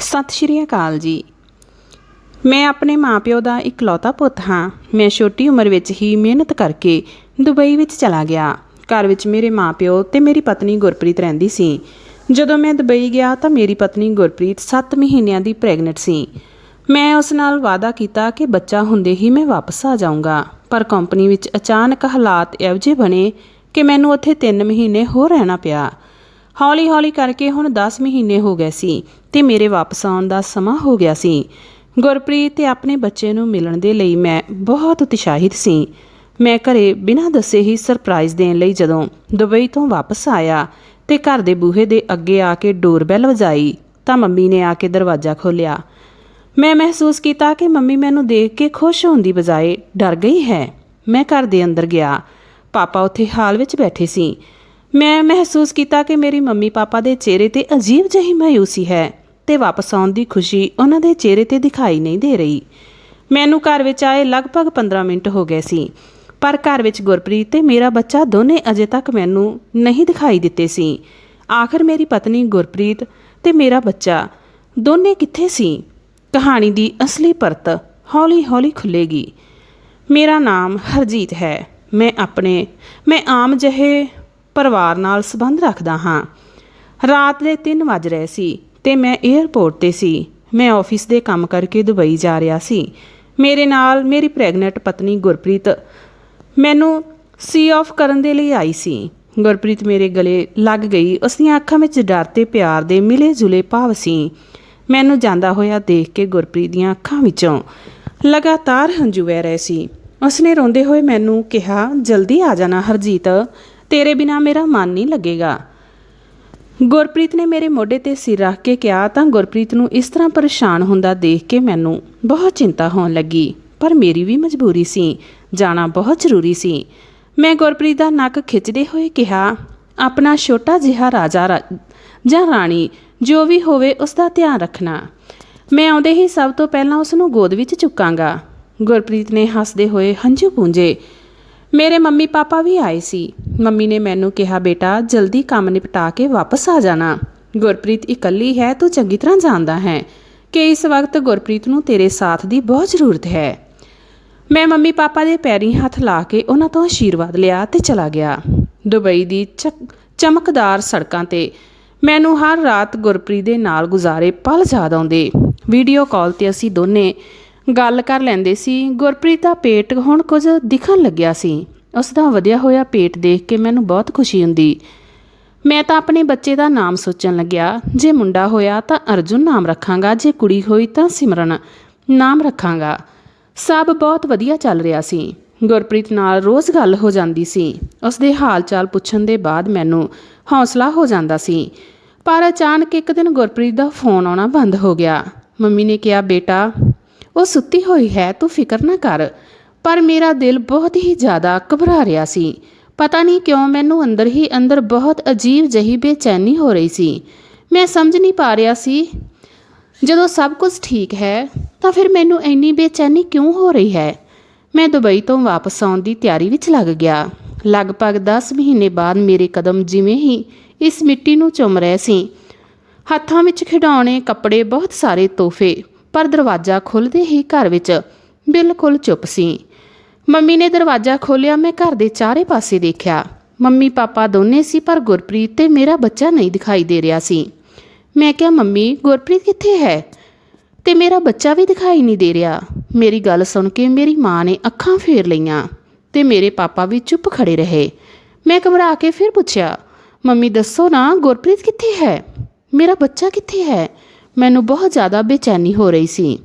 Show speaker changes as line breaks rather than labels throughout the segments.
ਸਤਿ ਸ਼੍ਰੀ ਅਕਾਲ ਜੀ। ਮੈਂ ਆਪਣੇ ਮਾਪਿਓ ਦਾ ਇਕਲੌਤਾ ਪੁੱਤ ਹਾਂ। ਮੈਂ ਛੋਟੀ ਉਮਰ ਵਿੱਚ ਹੀ ਮਿਹਨਤ ਕਰਕੇ ਦੁਬਈ ਵਿੱਚ ਚਲਾ ਗਿਆ। ਘਰ ਵਿੱਚ ਮੇਰੇ ਮਾਪਿਓ ਤੇ ਮੇਰੀ ਪਤਨੀ ਗੁਰਪ੍ਰੀਤ ਰਹਿੰਦੀ ਸੀ। ਜਦੋਂ ਮੈਂ ਦੁਬਈ ਗਿਆ ਤਾਂ ਮੇਰੀ ਪਤਨੀ ਗੁਰਪ੍ਰੀਤ 7 ਮਹੀਨਿਆਂ ਦੀ ਪ੍ਰੈਗਨੈਂਟ ਸੀ। ਮੈਂ ਉਸ ਨਾਲ ਵਾਅਦਾ ਕੀਤਾ ਕਿ ਬੱਚਾ ਹੁੰਦੇ ਹੀ ਮੈਂ ਵਾਪਸ ਆ ਜਾਊਂਗਾ। ਪਰ ਕੰਪਨੀ ਵਿੱਚ ਅਚਾਨਕ ਹਾਲਾਤ ਇਹੋ ਜਿਹੇ ਬਣੇ ਕਿ ਮੈਨੂੰ ਉੱਥੇ 3 ਮਹੀਨੇ ਹੋਰ ਰਹਿਣਾ ਪਿਆ। ਹੌਲੀ-ਹੌਲੀ ਕਰਕੇ ਹੁਣ 10 ਮਹੀਨੇ ਹੋ ਗਏ ਸੀ ਤੇ ਮੇਰੇ ਵਾਪਸ ਆਉਣ ਦਾ ਸਮਾਂ ਹੋ ਗਿਆ ਸੀ। ਗੁਰਪ੍ਰੀਤ ਤੇ ਆਪਣੇ ਬੱਚੇ ਨੂੰ ਮਿਲਣ ਦੇ ਲਈ ਮੈਂ ਬਹੁਤ ਉਤਸ਼ਾਹਿਤ ਸੀ। ਮੈਂ ਘਰੇ ਬਿਨਾਂ ਦੱਸੇ ਹੀ ਸਰਪ੍ਰਾਈਜ਼ ਦੇਣ ਲਈ ਜਦੋਂ ਦੁਬਈ ਤੋਂ ਵਾਪਸ ਆਇਆ ਤੇ ਘਰ ਦੇ ਬੂਹੇ ਦੇ ਅੱਗੇ ਆ ਕੇ ਡੋਰਬੈਲ ਵਜਾਈ ਤਾਂ ਮੰਮੀ ਨੇ ਆ ਕੇ ਦਰਵਾਜ਼ਾ ਖੋਲ੍ਹਿਆ। ਮੈਂ ਮਹਿਸੂਸ ਕੀਤਾ ਕਿ ਮੰਮੀ ਮੈਨੂੰ ਦੇਖ ਕੇ ਖੁਸ਼ ਹੋਣ ਦੀ ਬਜਾਏ ਡਰ ਗਈ ਹੈ। ਮੈਂ ਘਰ ਦੇ ਅੰਦਰ ਗਿਆ। ਪਾਪਾ ਉੱਥੇ ਹਾਲ ਵਿੱਚ ਬੈਠੇ ਸੀ। ਮੈਂ ਮਹਿਸੂਸ ਕੀਤਾ ਕਿ ਮੇਰੀ ਮੰਮੀ ਪਾਪਾ ਦੇ ਚਿਹਰੇ ਤੇ ਅਜੀਬ ਜਿਹੀ ਮਾਯੂਸੀ ਹੈ ਤੇ ਵਾਪਸ ਆਉਣ ਦੀ ਖੁਸ਼ੀ ਉਹਨਾਂ ਦੇ ਚਿਹਰੇ ਤੇ ਦਿਖਾਈ ਨਹੀਂ ਦੇ ਰਹੀ। ਮੈਨੂੰ ਘਰ ਵਿੱਚ ਆਏ ਲਗਭਗ 15 ਮਿੰਟ ਹੋ ਗਏ ਸੀ, ਪਰ ਘਰ ਵਿੱਚ ਗੁਰਪ੍ਰੀਤ ਤੇ ਮੇਰਾ ਬੱਚਾ ਦੋਨੇ ਅਜੇ ਤੱਕ ਮੈਨੂੰ ਨਹੀਂ ਦਿਖਾਈ ਦਿੱਤੇ ਸੀ। ਆਖਰ ਮੇਰੀ ਪਤਨੀ ਗੁਰਪ੍ਰੀਤ ਤੇ ਮੇਰਾ ਬੱਚਾ ਦੋਨੇ ਕਿੱਥੇ ਸੀ? ਕਹਾਣੀ ਦੀ ਅਸਲੀ ਪਰਤ ਹੌਲੀ-ਹੌਲੀ ਖੁੱਲੇਗੀ ਮੇਰਾ ਨਾਮ ਹਰਜੀਤ ਹੈ। ਮੈਂ ਆਪਣੇ, ਮੈਂ ਆਮ ਜਿਹੇ ਪਰਿਵਾਰ ਨਾਲ ਸੰਬੰਧ ਰੱਖਦਾ ਹਾਂ। ਰਾਤ ਦੇ 3 ਵਜ ਰਹੇ ਸੀ ਤੇ ਮੈਂ 에ਅਰਪੋਰਟ ਤੇ ਸੀ। ਮੈਂ ਆਫਿਸ ਦੇ ਕੰਮ ਕਰਕੇ ਦੁਬਈ ਜਾ ਰਿਹਾ ਸੀ। ਮੇਰੇ ਨਾਲ ਮੇਰੀ ਪ੍ਰੈਗਨੈਂਟ ਪਤਨੀ ਗੁਰਪ੍ਰੀਤ ਮੈਨੂੰ ਸੀ ਆਫ ਕਰਨ ਦੇ ਲਈ ਆਈ ਸੀ। ਗੁਰਪ੍ਰੀਤ ਮੇਰੇ ਗਲੇ ਲੱਗ ਗਈ। ਉਸ ਦੀਆਂ ਅੱਖਾਂ ਵਿੱਚ ਡਰ ਤੇ ਪਿਆਰ ਦੇ ਮਿਲੇ ਜੁਲੇ ਭਾਵ ਸੀ। ਮੈਨੂੰ ਜਾਂਦਾ ਹੋਇਆ ਦੇਖ ਕੇ ਗੁਰਪ੍ਰੀਤ ਦੀਆਂ ਅੱਖਾਂ ਵਿੱਚੋਂ ਲਗਾਤਾਰ ਹੰਝੂ ਵਹਿ ਰਹੇ ਸੀ। ਉਸਨੇ ਰੋਂਦੇ ਹੋਏ ਮੈਨੂੰ ਕਿਹਾ, ਜਲਦੀ ਆ ਜਾਣਾ ਹਰਜੀਤ। ਤੇਰੇ ਬਿਨਾ ਮੇਰਾ ਮਨ ਨਹੀਂ ਲੱਗੇਗਾ। ਗੁਰਪ੍ਰੀਤ ਨੇ ਮੇਰੇ ਮੋਢੇ ਤੇ ਸਿਰ ਰੱਖ ਕੇ ਕਿਹਾ, ਤਾਂ ਗੁਰਪ੍ਰੀਤ ਨੂੰ ਇਸ ਤਰ੍ਹਾਂ ਪਰੇਸ਼ਾਨ ਹੁੰਦਾ ਦੇਖ ਕੇ ਮੈਨੂੰ ਬਹੁਤ ਚਿੰਤਾ ਹੋਣ ਲੱਗੀ, ਪਰ ਮੇਰੀ ਵੀ ਮਜਬੂਰੀ ਸੀ, ਜਾਣਾ ਬਹੁਤ ਜ਼ਰੂਰੀ ਸੀ। ਮੈਂ ਗੁਰਪ੍ਰੀਤ ਦਾ ਨੱਕ ਖਿੱਚਦੇ ਹੋਏ ਕਿਹਾ, ਆਪਣਾ ਛੋਟਾ ਜਿਹਾ ਰਾਜਾ ਰਾ- ਜਾਂ ਰਾਣੀ, ਜੋ ਵੀ ਹੋਵੇ ਉਸ ਦਾ ਧਿਆਨ ਰੱਖਣਾ। ਮੈਂ ਆਉਂਦੇ ਹੀ ਸਭ ਤੋਂ ਪਹਿਲਾਂ ਉਸ ਨੂੰ ਗੋਦ ਵਿੱਚ ਚੁੱਕਾਂਗਾ। ਗੁਰਪ੍ਰੀਤ ਨੇ ਹੱਸਦੇ ਹੋਏ ਹੰਝੂ ਪੂੰਝੇ। ਮੇਰੇ ਮੰਮੀ ਪਾਪਾ ਵੀ ਆਏ ਸੀ। ਮੰਮੀ ਨੇ ਮੈਨੂੰ ਕਿਹਾ, ਬੇਟਾ, ਜਲਦੀ ਕੰਮ ਨਿਪਟਾ ਕੇ ਵਾਪਸ ਆ ਜਾਣਾ। ਗੁਰਪ੍ਰੀਤ ਇਕੱਲੀ ਹੈ, ਤੂੰ ਚੰਗੀ ਤਰ੍ਹਾਂ ਜਾਣਦਾ ਹੈ ਕਿ ਇਸ ਵਕਤ ਗੁਰਪ੍ਰੀਤ ਨੂੰ ਤੇਰੇ ਸਾਥ ਦੀ ਬਹੁਤ ਜ਼ਰੂਰਤ ਹੈ। ਮੈਂ ਮੰਮੀ ਪਾਪਾ ਦੇ ਪੈਰੀਂ ਹੱਥ ਲਾ ਕੇ ਉਹਨਾਂ ਤੋਂ ਆਸ਼ੀਰਵਾਦ ਲਿਆ ਤੇ ਚਲਾ ਗਿਆ। ਦੁਬਈ ਦੀ ਚਕ- ਚਮਕਦਾਰ ਸੜਕਾਂ ਤੇ ਮੈਨੂੰ ਹਰ ਰਾਤ ਗੁਰਪ੍ਰੀਤ ਦੇ ਨਾਲ ਗੁਜ਼ਾਰੇ ਪਲ ਯਾਦ ਆਉਂਦੇ। ਵੀਡੀਓ ਕਾਲ ਤੇ ਅਸੀਂ ਦੋਨੇ ਗੱਲ ਕਰ ਲੈਂਦੇ ਸੀ, ਗੁਰਪ੍ਰੀਤ ਦਾ ਪੇਟ ਹੁਣ ਕੁਝ ਦਿਖਣ ਲੱਗਿਆ ਸੀ। ਉਸ ਦਾ ਵਧਿਆ ਹੋਇਆ ਪੇਟ ਦੇਖ ਕੇ ਮੈਨੂੰ ਬਹੁਤ ਖੁਸ਼ੀ ਹੁੰਦੀ। ਮੈਂ ਤਾਂ ਆਪਣੇ ਬੱਚੇ ਦਾ ਨਾਮ ਸੋਚਣ ਲੱਗਿਆ। ਜੇ ਮੁੰਡਾ ਹੋਇਆ ਤਾਂ ਅਰਜੁਨ ਨਾਮ ਰੱਖਾਂਗਾ, ਜੇ ਕੁੜੀ ਹੋਈ ਤਾਂ ਸਿਮਰਨ ਨਾਮ ਰੱਖਾਂਗਾ। ਸਭ ਬਹੁਤ ਵਧੀਆ ਚੱਲ ਰਿਹਾ ਸੀ। ਗੁਰਪ੍ਰੀਤ ਨਾਲ ਰੋਜ਼ ਗੱਲ ਹੋ ਜਾਂਦੀ ਸੀ। ਉਸ ਦੇ ਹਾਲ ਚਾਲ ਪੁੱਛਣ ਦੇ ਬਾਅਦ ਮੈਨੂੰ ਹੌਸਲਾ ਹੋ ਜਾਂਦਾ ਸੀ। ਪਰ ਅਚਾਨਕ ਇੱਕ ਦਿਨ ਗੁਰਪ੍ਰੀਤ ਦਾ ਫੋਨ ਆਉਣਾ ਬੰਦ ਹੋ ਗਿਆ। ਮੰਮੀ ਨੇ ਕਿਹਾ, ਬੇਟਾ ਉਹ ਸੁੱਤੀ ਹੋਈ ਹੈ, ਤੂੰ ਫਿਕਰ ਨਾ ਕਰ। ਪਰ ਮੇਰਾ ਦਿਲ ਬਹੁਤ ਹੀ ਜ਼ਿਆਦਾ ਘਬਰਾ ਰਿਹਾ ਸੀ। ਪਤਾ ਨਹੀਂ ਕਿਉਂ ਮੈਨੂੰ ਅੰਦਰ ਹੀ ਅੰਦਰ ਬਹੁਤ ਅਜੀਬ ਜਹੀ ਬੇਚੈਨੀ ਹੋ ਰਹੀ ਸੀ। ਮੈਂ ਸਮਝ ਨਹੀਂ ਪਾ ਰਿਹਾ ਸੀ, ਜਦੋਂ ਸਭ ਕੁਝ ਠੀਕ ਹੈ, ਤਾਂ ਫਿਰ ਮੈਨੂੰ ਇੰਨੀ ਬੇਚੈਨੀ ਕਿਉਂ ਹੋ ਰਹੀ ਹੈ? ਮੈਂ ਦੁਬਈ ਤੋਂ ਵਾਪਸ ਆਉਣ ਦੀ ਤਿਆਰੀ ਵਿੱਚ ਲੱਗ ਗਿਆ। ਲਗਭਗ 10 ਮਹੀਨੇ ਬਾਅਦ ਮੇਰੇ ਕਦਮ ਜਿਵੇਂ ਹੀ ਇਸ ਮਿੱਟੀ ਨੂੰ ਚੁੰਮ ਰਹੇ ਸੀ। ਹੱਥਾਂ ਵਿੱਚ ਖਿਡੌਣੇ, ਕੱਪੜੇ, ਬਹੁਤ ਸਾਰੇ ਤੋਹਫੇ। ਪਰ ਦਰਵਾਜ਼ਾ ਖੁੱਲਦੇ ਹੀ ਘਰ ਵਿੱਚ ਬਿਲਕੁਲ ਚੁੱਪ ਸੀ। ਮੰਮੀ ਨੇ ਦਰਵਾਜ਼ਾ ਖੋਲ੍ਹਿਆ, ਮੈਂ ਘਰ ਦੇ ਚਾਰੇ ਪਾਸੇ ਦੇਖਿਆ। ਮੰਮੀ ਪਾਪਾ ਦੋਨੇ ਸੀ, ਪਰ ਗੁਰਪ੍ਰੀਤ ਤੇ ਮੇਰਾ ਬੱਚਾ ਨਹੀਂ ਦਿਖਾਈ ਦੇ ਰਿਹਾ ਸੀ। ਮੈਂ ਕਿਹਾ, ਮੰਮੀ, ਗੁਰਪ੍ਰੀਤ ਕਿੱਥੇ ਹੈ? ਤੇ ਮੇਰਾ ਬੱਚਾ ਵੀ ਦਿਖਾਈ ਨਹੀਂ ਦੇ ਰਿਹਾ। ਮੇਰੀ ਗੱਲ ਸੁਣ ਕੇ ਮੇਰੀ ਮਾਂ ਨੇ ਅੱਖਾਂ ਫੇਰ ਲਈਆਂ ਤੇ ਮੇਰੇ ਪਾਪਾ ਵੀ ਚੁੱਪ ਖੜੇ ਰਹੇ। ਮੈਂ ਘਬਰਾ ਕੇ ਫਿਰ ਪੁੱਛਿਆ, ਮੰਮੀ, ਦੱਸੋ ਨਾ, ਗੁਰਪ੍ਰੀਤ ਕਿੱਥੇ ਹੈ? ਮੇਰਾ ਬੱਚਾ ਕਿੱਥੇ ਹੈ? ਮੈਨੂੰ ਬਹੁਤ ਜ਼ਿਆਦਾ ਬੇਚੈਨੀ ਹੋ ਰਹੀ ਸੀ।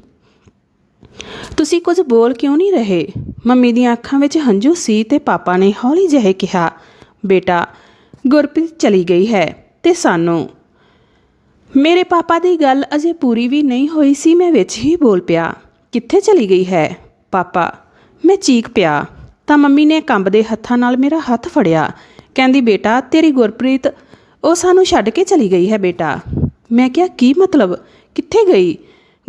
ਤੁਸੀਂ ਕੁਝ ਬੋਲ ਕਿਉਂ ਨਹੀਂ ਰਹੇ? ਮੰਮੀ ਦੀਆਂ ਅੱਖਾਂ ਵਿੱਚ ਹੰਝੂ ਸੀ ਤੇ ਪਾਪਾ ਨੇ ਹੌਲੀ ਜਿਹੇ ਕਿਹਾ, ਬੇਟਾ, ਗੁਰਪ੍ਰੀਤ ਚਲੀ ਗਈ ਹੈ ਤੇ ਸਾਨੂੰ ਮੇਰੇ ਪਾਪਾ ਦੀ ਗੱਲ ਅਜੇ ਪੂਰੀ ਵੀ ਨਹੀਂ ਹੋਈ ਸੀ, ਮੈਂ ਵਿੱਚ ਹੀ ਬੋਲ ਪਿਆ, ਕਿੱਥੇ ਚਲੀ ਗਈ ਹੈ? ਪਾਪਾ, ਮੈਂ ਚੀਕ ਪਿਆ, ਤਾਂ ਮੰਮੀ ਨੇ ਕੰਬਦੇ ਹੱਥਾਂ ਨਾਲ ਮੇਰਾ ਹੱਥ ਫੜਿਆ, ਕਹਿੰਦੀ, ਬੇਟਾ, ਤੇਰੀ ਗੁਰਪ੍ਰੀਤ, ਉਹ ਸਾਨੂੰ ਛੱਡ ਕੇ ਚਲੀ ਗਈ ਹੈ, ਬੇਟਾ। ਮੈਂ ਕਿਹਾ, ਕੀ ਮਤਲਬ? ਕਿੱਥੇ ਗਈ?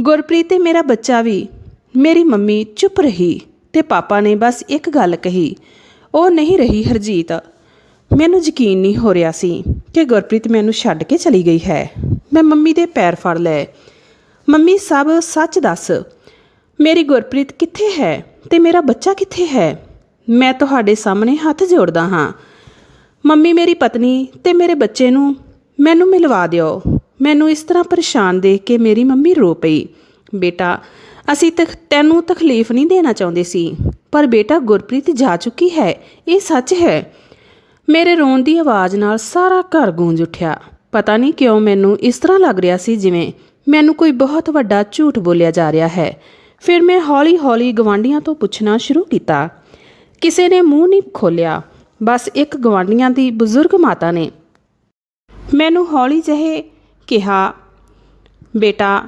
ਗੁਰਪ੍ਰੀਤ ਤੇ ਮੇਰਾ ਬੱਚਾ ਵੀ। ਮੇਰੀ ਮੰਮੀ ਚੁੱਪ ਰਹੀ ਤੇ ਪਾਪਾ ਨੇ ਬਸ ਇੱਕ ਗੱਲ ਕਹੀ। ਉਹ ਨਹੀਂ ਰਹੀ ਹਰਜੀਤ। ਮੈਨੂੰ ਯਕੀਨ ਨਹੀਂ ਹੋ ਰਿਹਾ ਸੀ ਕਿ ਗੁਰਪ੍ਰੀਤ ਮੈਨੂੰ ਛੱਡ ਕੇ ਚਲੀ ਗਈ ਹੈ। ਮੈਂ ਮੰਮੀ ਦੇ ਪੈਰ ਫੜ ਲਏ। ਮੰਮੀ, ਸਭ ਸੱਚ ਦੱਸ। ਮੇਰੀ ਗੁਰਪ੍ਰੀਤ ਕਿੱਥੇ ਹੈ ਤੇ ਮੇਰਾ ਬੱਚਾ ਕਿੱਥੇ ਹੈ? ਮੈਂ ਤੁਹਾਡੇ ਸਾਹਮਣੇ ਹੱਥ ਜੋੜਦਾ ਹਾਂ। ਮੰਮੀ ਮੇਰੀ ਪਤਨੀ ਤੇ ਮੇਰੇ ਬੱਚੇ ਨੂੰ ਮੈਨੂੰ ਮਿਲਵਾ ਦਿਓ। ਮੈਨੂੰ ਇਸ ਤਰ੍ਹਾਂ ਪਰੇਸ਼ਾਨ ਦੇਖ ਕੇ ਮੇਰੀ ਮੰਮੀ ਰੋ ਪਈ। ਬੇਟਾ, ਅਸੀਂ ਤਖ, ਤੈਨੂੰ ਤਕਲੀਫ ਨਹੀਂ ਦੇਣਾ ਚਾਹੁੰਦੇ ਸੀ, ਪਰ ਬੇਟਾ ਗੁਰਪ੍ਰੀਤ ਜਾ ਚੁੱਕੀ ਹੈ, ਇਹ ਸੱਚ ਹੈ। ਮੇਰੇ ਰੋਣ ਦੀ ਆਵਾਜ਼ ਨਾਲ ਸਾਰਾ ਘਰ ਗੂੰਜ ਉੱਠਿਆ। ਪਤਾ ਨਹੀਂ ਕਿਉਂ ਮੈਨੂੰ ਇਸ ਤਰ੍ਹਾਂ ਲੱਗ ਰਿਹਾ ਸੀ ਜਿਵੇਂ ਮੈਨੂੰ ਕੋਈ ਬਹੁਤ ਵੱਡਾ ਝੂਠ ਬੋਲਿਆ ਜਾ ਰਿਹਾ ਹੈ। ਫਿਰ ਮੈਂ ਹੌਲੀ-ਹੌਲੀ ਗਵਾਂਢੀਆਂ ਤੋਂ ਪੁੱਛਣਾ ਸ਼ੁਰੂ ਕੀਤਾ। ਕਿਸੇ ਨੇ ਮੂੰਹ ਨਹੀਂ ਖੋਲਿਆ ਬਸ ਇੱਕ ਗਵਾਂਢੀਆਂ ਦੀ ਬਜ਼ੁਰਗ ਮਾਤਾ ਨੇ। ਮੈਨੂੰ ਹੌਲੀ ਜਿਹੇ ਕਿਹਾ, ਬੇਟਾ,